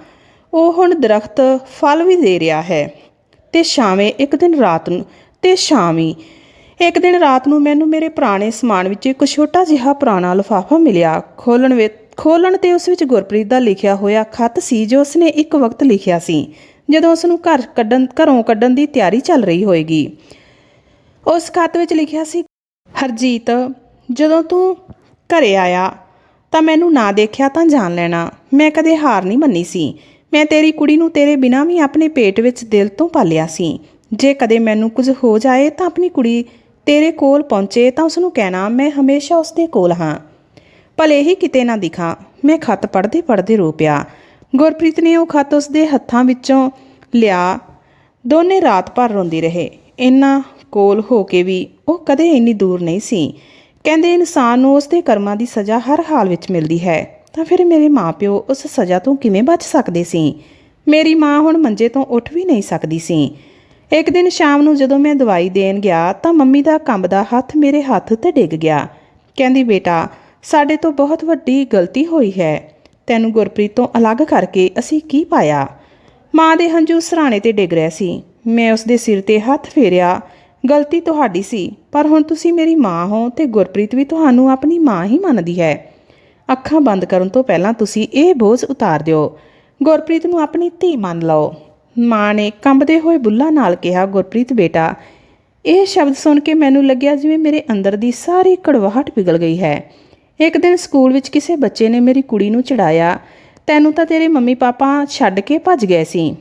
ਉਹ ਹੁਣ ਦਰਖਤ ਫਲ ਵੀ ਦੇ ਰਿਹਾ ਹੈ। ਤੇ ਸ਼ਾਮੇ ਇੱਕ ਦਿਨ ਰਾਤ ਨੂੰ, ਤੇ ਸ਼ਾਮੀ ਇੱਕ ਦਿਨ ਰਾਤ ਨੂੰ ਮੈਨੂੰ ਮੇਰੇ ਪੁਰਾਣੇ ਸਮਾਨ ਵਿੱਚ ਇੱਕ ਛੋਟਾ ਜਿਹਾ ਪੁਰਾਣਾ ਲਿਫਾਫਾ ਮਿਲਿਆ। ਖੋਲਣ ਵਿੱਚ ਖੋਲਣ ਤੇ ਉਸ ਵਿੱਚ ਗੁਰਪ੍ਰੀਤ ਦਾ ਲਿਖਿਆ ਹੋਇਆ ਖੱਤ ਸੀ, ਜੋ ਉਸਨੇ ਇੱਕ ਵਕਤ ਲਿਖਿਆ ਸੀ, ਜਦੋਂ ਉਸ ਨੂੰ ਘਰ ਕੱਢਣ ਘਰੋਂ ਕੱਢਣ ਦੀ ਤਿਆਰੀ ਚੱਲ ਰਹੀ ਹੋਏਗੀ। ਉਸ ਖੱਤ ਵਿੱਚ ਲਿਖਿਆ ਸੀ, ਹਰਜੀਤ, ਜਦੋਂ ਤੂੰ ਘਰੇ ਆਇਆ ਤਾਂ ਮੈਨੂੰ ਨਾ ਦੇਖਿਆ ਤਾਂ ਜਾਣ ਲੈਣਾ। ਮੈਂ ਕਦੇ ਹਾਰ ਨਹੀਂ ਮੰਨੀ ਸੀ। ਮੈਂ ਤੇਰੀ ਕੁੜੀ ਨੂੰ ਤੇਰੇ ਬਿਨਾਂ ਵੀ ਆਪਣੇ ਪੇਟ ਵਿੱਚ ਦਿਲ ਤੋਂ ਪਾਲਿਆ ਸੀ। ਜੇ ਕਦੇ ਮੈਨੂੰ ਕੁਝ ਹੋ ਜਾਏ ਤਾਂ ਆਪਣੀ ਕੁੜੀ ਤੇਰੇ ਕੋਲ ਪਹੁੰਚੇ ਤਾਂ ਉਸ ਨੂੰ ਕਹਿਣਾ, ਮੈਂ ਹਮੇਸ਼ਾ ਉਸ ਦੇ ਕੋਲ ਹਾਂ। ਭਲੇ ਹੀ ਕਿਤੇ ਨਾ ਦਿਖਾਂ, ਮੈਂ ਖੱਤ ਪੜ੍ਹਦੇ ਪੜ੍ਹਦੇ ਰੋ ਪਿਆ। ਗੁਰਪ੍ਰੀਤ ਨੇ ਉਹ ਖੱਤ ਉਸ ਦੇ ਹੱਥਾਂ ਵਿੱਚੋਂ ਲਿਆ। ਦੋਨੇ ਰਾਤ ਭਰ ਰੋਂਦੀ ਰਹੇ। ਇੰਨਾ ਕੋਲ ਹੋ ਕੇ ਵੀ ਉਹ ਕਦੇ ਇੰਨੀ ਦੂਰ ਨਹੀਂ ਸੀ। ਕਹਿੰਦੇ ਇਨਸਾਨ ਨੂੰ ਉਸ ਦੇ ਕਰਮਾਂ ਦੀ ਸਜ਼ਾ ਹਰ ਹਾਲ ਵਿੱਚ ਮਿਲਦੀ ਹੈ। ਤਾਂ ਫਿਰ ਮੇਰੇ ਮਾਪਿਓ ਉਸ ਸਜ਼ਾ ਤੋਂ ਕਿਵੇਂ ਬਚ ਸਕਦੇ ਸੀ? ਮੇਰੀ ਮਾਂ ਹੁਣ ਮੰਜੇ ਤੋਂ ਉੱਠ ਵੀ ਨਹੀਂ ਸਕਦੀ ਸੀ। ਇੱਕ ਦਿਨ ਸ਼ਾਮ ਨੂੰ ਜਦੋਂ ਮੈਂ ਦਵਾਈ ਦੇਣ ਗਿਆ ਤਾਂ ਮੰਮੀ ਦਾ ਕੰਬਦਾ ਹੱਥ ਮੇਰੇ ਹੱਥ ਤੇ ਡਿੱਗ ਗਿਆ। ਕਹਿੰਦੀ, ਬੇਟਾ, ਸਾਡੇ ਤੋਂ ਬਹੁਤ ਵੱਡੀ ਗਲਤੀ ਹੋਈ ਹੈ। ਤੈਨੂੰ ਗੁਰਪ੍ਰੀਤ ਤੋਂ ਅਲੱਗ ਕਰਕੇ ਅਸੀਂ ਕੀ ਪਾਇਆ? ਮਾਂ ਦੇ ਹੰਝੂ ਸਰਾਣੇ ਤੇ ਡਿੱਗ ਰਹੇ ਸੀ। ਮੈਂ ਉਸ ਦੇ ਸਿਰ ਤੇ ਹੱਥ ਫੇਰਿਆ। ਗਲਤੀ ਤੁਹਾਡੀ ਸੀ, ਪਰ ਹੁਣ ਤੁਸੀਂ ਮੇਰੀ ਮਾਂ ਹੋ ਤੇ ਗੁਰਪ੍ਰੀਤ ਵੀ ਤੁਹਾਨੂੰ ਆਪਣੀ ਮਾਂ ਹੀ ਮੰਨਦੀ ਹੈ। ਅੱਖਾਂ ਬੰਦ ਕਰਨ ਤੋਂ ਪਹਿਲਾਂ ਤੁਸੀਂ ਇਹ ਬੋਝ ਉਤਾਰ ਦਿਓ। ਗੁਰਪ੍ਰੀਤ ਨੂੰ ਆਪਣੀ ਧੀ ਮੰਨ ਲਓ। ਮਾਂ ਨੇ ਕੰਬਦੇ ਹੋਏ ਬੁੱਲਾਂ ਨਾਲ ਕਿਹਾ, ਗੁਰਪ੍ਰੀਤ ਬੇਟਾ, ਇਹ ਸ਼ਬਦ ਸੁਣ ਕੇ ਮੈਨੂੰ ਲੱਗਿਆ ਜਿਵੇਂ ਮੇਰੇ ਅੰਦਰ ਦੀ ਸਾਰੀ ਕੜਵਾਹਟ ਪਿਘਲ ਗਈ ਹੈ। ਇੱਕ ਦਿਨ ਸਕੂਲ ਵਿੱਚ ਕਿਸੇ ਬੱਚੇ ਨੇ ਮੇਰੀ ਕੁੜੀ ਨੂੰ ਚੜਾਇਆ। ਤੈਨੂੰ ਤਾਂ ਤੇਰੇ ਮੰਮੀ ਪਾਪਾ ਛੱਡ ਕੇ ਭੱਜ ਗਏ ਸੀ।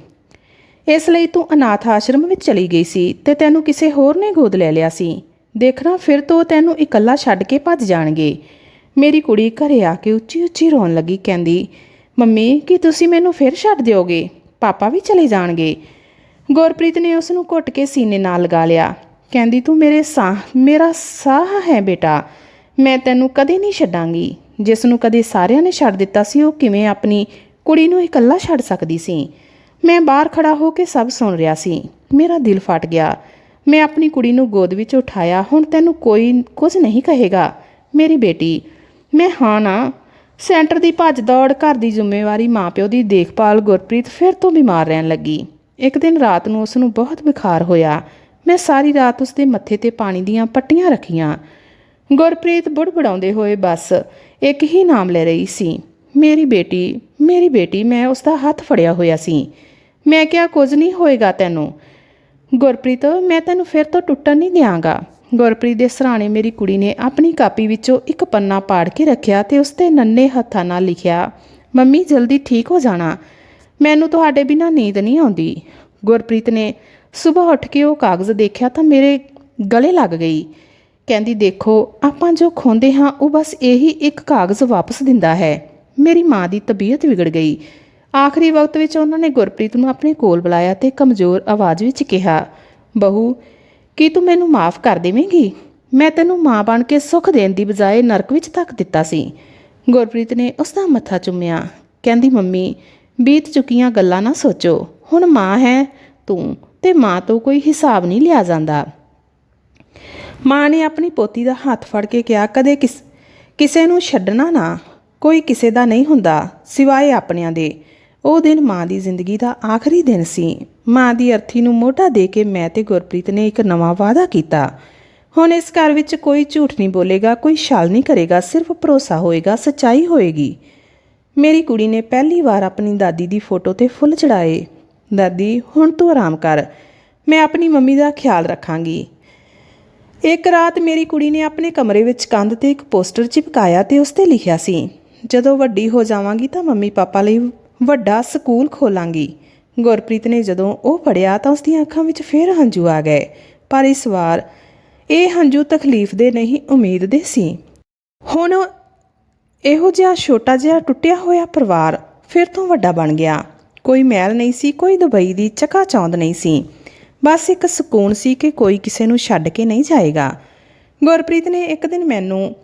ਇਸ ਲਈ ਤੂੰ ਅਨਾਥ ਆਸ਼ਰਮ ਵਿੱਚ ਚਲੀ ਗਈ ਸੀ ਤੇ ਤੈਨੂੰ ਕਿਸੇ ਹੋਰ ਨੇ ਗੋਦ ਲੈ ਲਿਆ ਸੀ। ਦੇਖਣਾ, ਫਿਰ ਤੋਂ ਤੈਨੂੰ ਇਕੱਲਾ ਛੱਡ ਕੇ ਭੱਜ ਜਾਣਗੇ। ਮੇਰੀ ਕੁੜੀ ਘਰੇ ਆ ਕੇ ਉੱਚੀ ਉੱਚੀ ਰੋਣ ਲੱਗੀ, ਕਹਿੰਦੀ, ਮੰਮੀ, ਕੀ ਤੁਸੀਂ ਮੈਨੂੰ ਫਿਰ ਛੱਡ ਦਿਓਗੇ? ਪਾਪਾ ਵੀ ਚਲੇ ਜਾਣਗੇ। ਗੁਰਪ੍ਰੀਤ ਨੇ ਉਸ ਨੂੰ ਘੁੱਟ ਕੇ ਸੀਨੇ ਨਾਲ ਲਗਾ ਲਿਆ। ਕਹਿੰਦੀ, ਤੂੰ ਮੇਰੇ ਸਾਹ, ਮੇਰਾ ਸਾਹ ਹੈ ਬੇਟਾ, ਮੈਂ ਤੈਨੂੰ ਕਦੇ ਨਹੀਂ ਛੱਡਾਂਗੀ। ਜਿਸ ਨੂੰ ਕਦੇ ਸਾਰਿਆਂ ਨੇ ਛੱਡ ਦਿੱਤਾ ਸੀ, ਉਹ ਕਿਵੇਂ ਆਪਣੀ ਕੁੜੀ ਨੂੰ ਇਕੱਲਾ ਛੱਡ ਸਕਦੀ ਸੀ? ਮੈਂ ਬਾਹਰ ਖੜਾ ਹੋ ਕੇ ਸਭ ਸੁਣ ਰਿਹਾ ਸੀ। ਮੇਰਾ ਦਿਲ ਫਟ ਗਿਆ। ਮੈਂ ਆਪਣੀ ਕੁੜੀ ਨੂੰ ਗੋਦ ਵਿੱਚ ਉਠਾਇਆ, ਹੁਣ ਤੈਨੂੰ ਕੋਈ ਕੁਝ ਨਹੀਂ ਕਹੇਗਾ। ਮੇਰੀ ਬੇਟੀ ਮੈਂ ਹਾਂ ਨਾ। ਸੈਂਟਰ ਦੀ ਭੱਜ ਦੌੜ, ਘਰ ਦੀ ਜ਼ਿੰਮੇਵਾਰੀ, ਮਾਪਿਓ ਦੀ ਦੇਖਭਾਲ, ਗੁਰਪ੍ਰੀਤ ਫਿਰ ਤੋਂ ਬਿਮਾਰ ਰਹਿਣ ਲੱਗੀ। ਇੱਕ ਦਿਨ ਰਾਤ ਨੂੰ ਉਸ ਨੂੰ ਬਹੁਤ ਬੁਖਾਰ ਹੋਇਆ। ਮੈਂ ਸਾਰੀ ਰਾਤ ਉਸ ਦੇ ਮੱਥੇ ਤੇ ਪਾਣੀ ਦੀਆਂ ਪੱਟੀਆਂ ਰੱਖੀਆਂ। ਗੁਰਪ੍ਰੀਤ ਬੁੜਬੜਾਉਂਦੇ ਹੋਏ ਬਸ ਇੱਕ ਹੀ ਨਾਮ ਲੈ ਰਹੀ ਸੀ। ਮੇਰੀ ਬੇਟੀ ਮੇਰੀ ਬੇਟੀ, ਮੈਂ ਉਸ ਦਾ ਹੱਥ ਫੜਿਆ ਹੋਇਆ ਸੀ। ਮੈਂ ਕਿਹਾ, ਕੁਝ ਨਹੀਂ ਹੋਏਗਾ ਤੈਨੂੰ। ਗੁਰਪ੍ਰੀਤ, ਮੈਂ ਤੈਨੂੰ ਫਿਰ ਤੋਂ ਟੁੱਟਣ ਨਹੀਂ ਦਿਆਂਗਾ। ਗੁਰਪ੍ਰੀਤ ਦੇ ਸਰਾਣੇ ਮੇਰੀ ਕੁੜੀ ਨੇ ਆਪਣੀ ਕਾਪੀ ਵਿੱਚੋਂ ਇੱਕ ਪੰਨਾ ਪਾੜ ਕੇ ਰੱਖਿਆ ਤੇ ਉਸ ਤੇ ਨੰਨੇ ਹੱਥਾਂ ਨਾਲ ਲਿਖਿਆ, ਮੰਮੀ, ਜਲਦੀ ਠੀਕ ਹੋ ਜਾਣਾ। ਮੈਨੂੰ ਤੁਹਾਡੇ ਬਿਨਾਂ ਨੀਂਦ ਨਹੀਂ ਆਉਂਦੀ। ਗੁਰਪ੍ਰੀਤ ਨੇ ਸਵੇਰ ਉੱਠ ਕੇ ਉਹ ਕਾਗਜ਼ ਦੇਖਿਆ ਤਾਂ ਮੇਰੇ ਗਲੇ ਲੱਗ ਗਈ। ਕਹਿੰਦੀ, ਦੇਖੋ, ਆਪਾਂ ਜੋ ਖੋਂਦੇ ਹਾਂ, ਉਹ ਬਸ ਇਹੀ ਇੱਕ ਕਾਗਜ਼ ਵਾਪਸ ਦਿੰਦਾ ਹੈ। ਮੇਰੀ ਮਾਂ ਦੀ ਤਬੀਅਤ ਵਿਗੜ ਗਈ। ਆਖਰੀ ਵਕਤ ਵਿੱਚ ਉਹਨਾਂ ਨੇ ਗੁਰਪ੍ਰੀਤ ਨੂੰ ਆਪਣੇ ਕੋਲ ਬੁਲਾਇਆ ਤੇ ਕਮਜ਼ੋਰ ਆਵਾਜ਼ ਵਿੱਚ ਕਿਹਾ, ਬਹੂ ਕੀ ਤੂੰ ਮੈਨੂੰ ਮਾਫ ਕਰ ਦੇਵੇਂਗੀ? ਮੈਂ ਤੈਨੂੰ ਮਾਂ ਬਣ ਕੇ ਸੁੱਖ ਦੇਣ ਦੀ ਬਜਾਏ ਨਰਕ ਵਿੱਚ ਧੱਕ ਦਿੱਤਾ ਸੀ। ਗੁਰਪ੍ਰੀਤ ਨੇ ਉਸ ਦਾ ਮੱਥਾ ਚੁੰਮਿਆ। ਕਹਿੰਦੀ, ਮੰਮੀ, ਬੀਤ ਚੁੱਕੀਆਂ ਗੱਲਾਂ ਨਾ ਸੋਚੋ। ਹੁਣ ਮਾਂ ਹੈ ਤੂੰ ਤੇ ਮਾਂ ਤੋਂ ਕੋਈ ਹਿਸਾਬ ਨਹੀਂ ਲਿਆ ਜਾਂਦਾ। ਮਾਂ ਨੇ ਆਪਣੀ ਪੋਤੀ ਦਾ ਹੱਥ ਫੜ ਕੇ ਕਿਹਾ, ਕਦੇ ਕਿਸ, ਕਿਸੇ ਨੂੰ ਛੱਡਣਾ ਨਾ। ਕੋਈ ਕਿਸੇ ਦਾ ਨਹੀਂ ਹੁੰਦਾ, ਸਿਵਾਏ ਆਪਣਿਆਂ ਦੇ। ਉਹ ਦਿਨ ਮਾਂ ਦੀ ਜ਼ਿੰਦਗੀ ਦਾ ਆਖਰੀ ਦਿਨ ਸੀ। ਮਾਂ ਦੀ ਅਰਥੀ ਨੂੰ ਮੋਢਾ ਦੇ ਕੇ ਮੈਂ ਤੇ ਗੁਰਪ੍ਰੀਤ ਨੇ ਇੱਕ ਨਵਾਂ ਵਾਅਦਾ ਕੀਤਾ। ਹੁਣ ਇਸ ਘਰ ਵਿੱਚ ਕੋਈ ਝੂਠ ਨਹੀਂ ਬੋਲੇਗਾ, ਕੋਈ ਛਲ ਨਹੀਂ ਕਰੇਗਾ, ਸਿਰਫ ਭਰੋਸਾ ਹੋਏਗਾ, ਸੱਚਾਈ ਹੋਏਗੀ। ਮੇਰੀ ਕੁੜੀ ਨੇ ਪਹਿਲੀ ਵਾਰ ਆਪਣੀ ਦਾਦੀ ਦੀ ਫੋਟੋ ਤੇ ਫੁੱਲ ਚੜਾਏ ਦਾਦੀ, ਹੁਣ ਤੂੰ ਆਰਾਮ ਕਰ। ਮੈਂ ਆਪਣੀ ਮੰਮੀ ਦਾ ਖਿਆਲ ਰੱਖਾਂਗੀ। ਇੱਕ ਰਾਤ ਮੇਰੀ ਕੁੜੀ ਨੇ ਆਪਣੇ ਕਮਰੇ ਵਿੱਚ ਕੰਧ ਤੇ ਇੱਕ ਪੋਸਟਰ ਚਿਪਕਾਇਆ ਤੇ ਉਸ ਤੇ ਲਿਖਿਆ ਸੀ, ਜਦੋਂ ਵੱਡੀ ਹੋ ਜਾਵਾਂਗੀ ਤਾਂ ਮੰਮੀ ਪਾਪਾ ਲਈ ਵੱਡਾ ਸਕੂਲ ਖੋਲਾਂਗੀ। ਗੁਰਪ੍ਰੀਤ ਨੇ ਜਦੋਂ ਉਹ ਪੜਿਆ ਤਾਂ ਉਸ ਦੀਆਂ ਅੱਖਾਂ ਵਿੱਚ ਫੇਰ ਹੰਝੂ ਆ ਗਏ। ਪਰ ਇਸ ਵਾਰ ਇਹ ਹੰਝੂ ਤਕਲੀਫ ਦੇ ਨਹੀਂ, ਉਮੀਦ ਦੇ ਸੀ। ਹੁਣ ਇਹੋ ਜਿਹਾ ਛੋਟਾ ਜਿਹਾ ਟੁੱਟਿਆ ਹੋਇਆ ਪਰਿਵਾਰ ਫਿਰ ਤੋਂ ਵੱਡਾ ਬਣ ਗਿਆ। ਕੋਈ ਮਹਿਲ ਨਹੀਂ ਸੀ, ਕੋਈ ਦੁਬਈ ਦੀ ਚਕਾ ਚੌਂਦ ਨਹੀਂ ਸੀ। ਬਸ ਇੱਕ ਸਕੂਨ ਸੀ ਕਿ ਕੋਈ ਕਿਸੇ ਨੂੰ ਛੱਡ ਕੇ ਨਹੀਂ ਜਾਏਗਾ। ਗੁਰਪ੍ਰੀਤ ਨੇ ਇੱਕ ਦਿਨ ਮੈਨੂੰ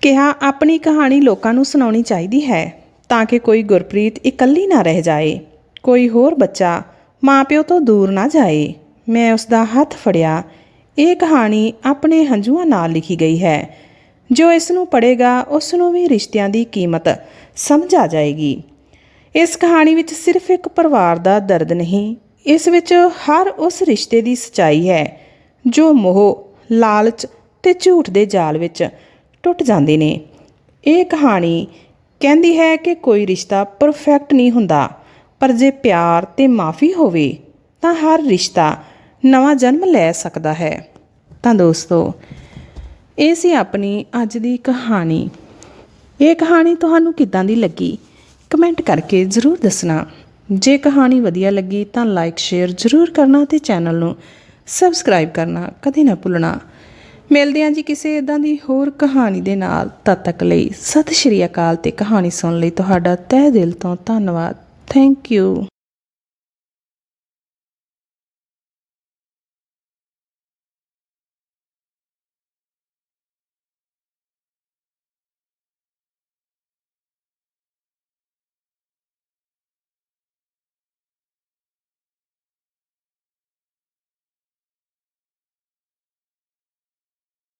ਕਿਹਾ, ਆਪਣੀ ਕਹਾਣੀ ਲੋਕਾਂ ਨੂੰ ਸੁਣਾਉਣੀ ਚਾਹੀਦੀ ਹੈ। ਤਾਂ ਕਿ ਕੋਈ ਗੁਰਪ੍ਰੀਤ ਇਕੱਲੀ ਨਾ ਰਹਿ ਜਾਏ। ਕੋਈ ਹੋਰ ਬੱਚਾ ਮਾਪਿਓ ਤੋਂ ਦੂਰ ਨਾ ਜਾਏ। ਮੈਂ ਉਸ ਦਾ ਹੱਥ ਫੜਿਆ। ਇਹ ਕਹਾਣੀ ਆਪਣੇ ਹੰਝੂਆਂ ਨਾਲ ਲਿਖੀ ਗਈ ਹੈ। ਜੋ ਇਸ ਨੂੰ ਪੜ੍ਹੇਗਾ, ਉਸ ਨੂੰ ਵੀ ਰਿਸ਼ਤਿਆਂ ਦੀ ਕੀਮਤ ਸਮਝ ਆ ਜਾਏਗੀ। ਇਸ ਕਹਾਣੀ ਵਿੱਚ ਸਿਰਫ ਇੱਕ ਪਰਿਵਾਰ ਦਾ ਦਰਦ ਨਹੀਂ, ਇਸ ਵਿੱਚ ਹਰ ਉਸ ਰਿਸ਼ਤੇ ਦੀ ਸਚਾਈ ਹੈ, ਜੋ ਮੋਹ, ਲਾਲਚ ਤੇ ਝੂਠ ਦੇ ਜਾਲ ਵਿੱਚ ਟੁੱਟ ਜਾਂਦੇ ਨੇ। ਇਹ ਕਹਾਣੀ ਕਹਿੰਦੀ ਹੈ ਕਿ ਕੋਈ ਰਿਸ਼ਤਾ ਪਰਫੈਕਟ ਨਹੀਂ ਹੁੰਦਾ, ਪਰ ਜੇ ਪਿਆਰ ਤੇ ਮਾਫੀ ਹੋਵੇ, ਤਾਂ ਹਰ ਰਿਸ਼ਤਾ ਨਵਾਂ ਜਨਮ ਲੈ ਸਕਦਾ ਹੈ। ਤਾਂ ਦੋਸਤੋ, ਇਹ ਸੀ ਆਪਣੀ ਅੱਜ ਦੀ ਕਹਾਣੀ। ਇਹ ਕਹਾਣੀ ਤੁਹਾਨੂੰ ਕਿੱਦਾਂ ਦੀ ਲੱਗੀ? ਕਮੈਂਟ ਕਰਕੇ ਜ਼ਰੂਰ ਦੱਸਣਾ। ਜੇ ਕਹਾਣੀ ਵਧੀਆ ਲੱਗੀ ਤਾਂ ਲਾਈਕ ਸ਼ੇਅਰ ਜ਼ਰੂਰ ਕਰਨਾ ਤੇ ਚੈਨਲ ਨੂੰ ਸਬਸਕ੍ਰਾਈਬ ਕਰਨਾ ਕਦੇ ਨਾ ਭੁੱਲਣਾ। ਮਿਲਦੇ ਹਾਂ ਜੀ ਕਿਸੇ ਇਦਾਂ ਦੀ ਹੋਰ ਕਹਾਣੀ ਦੇ ਨਾਲ। ਤਦ ਤੱਕ ਲਈ ਸਤਿ ਸ਼੍ਰੀ ਅਕਾਲ ਤੇ ਕਹਾਣੀ ਸੁਣਨ ਲਈ ਤੁਹਾਡਾ ਤਹਿ ਦਿਲ ਤੋਂ ਧੰਨਵਾਦ। Thank you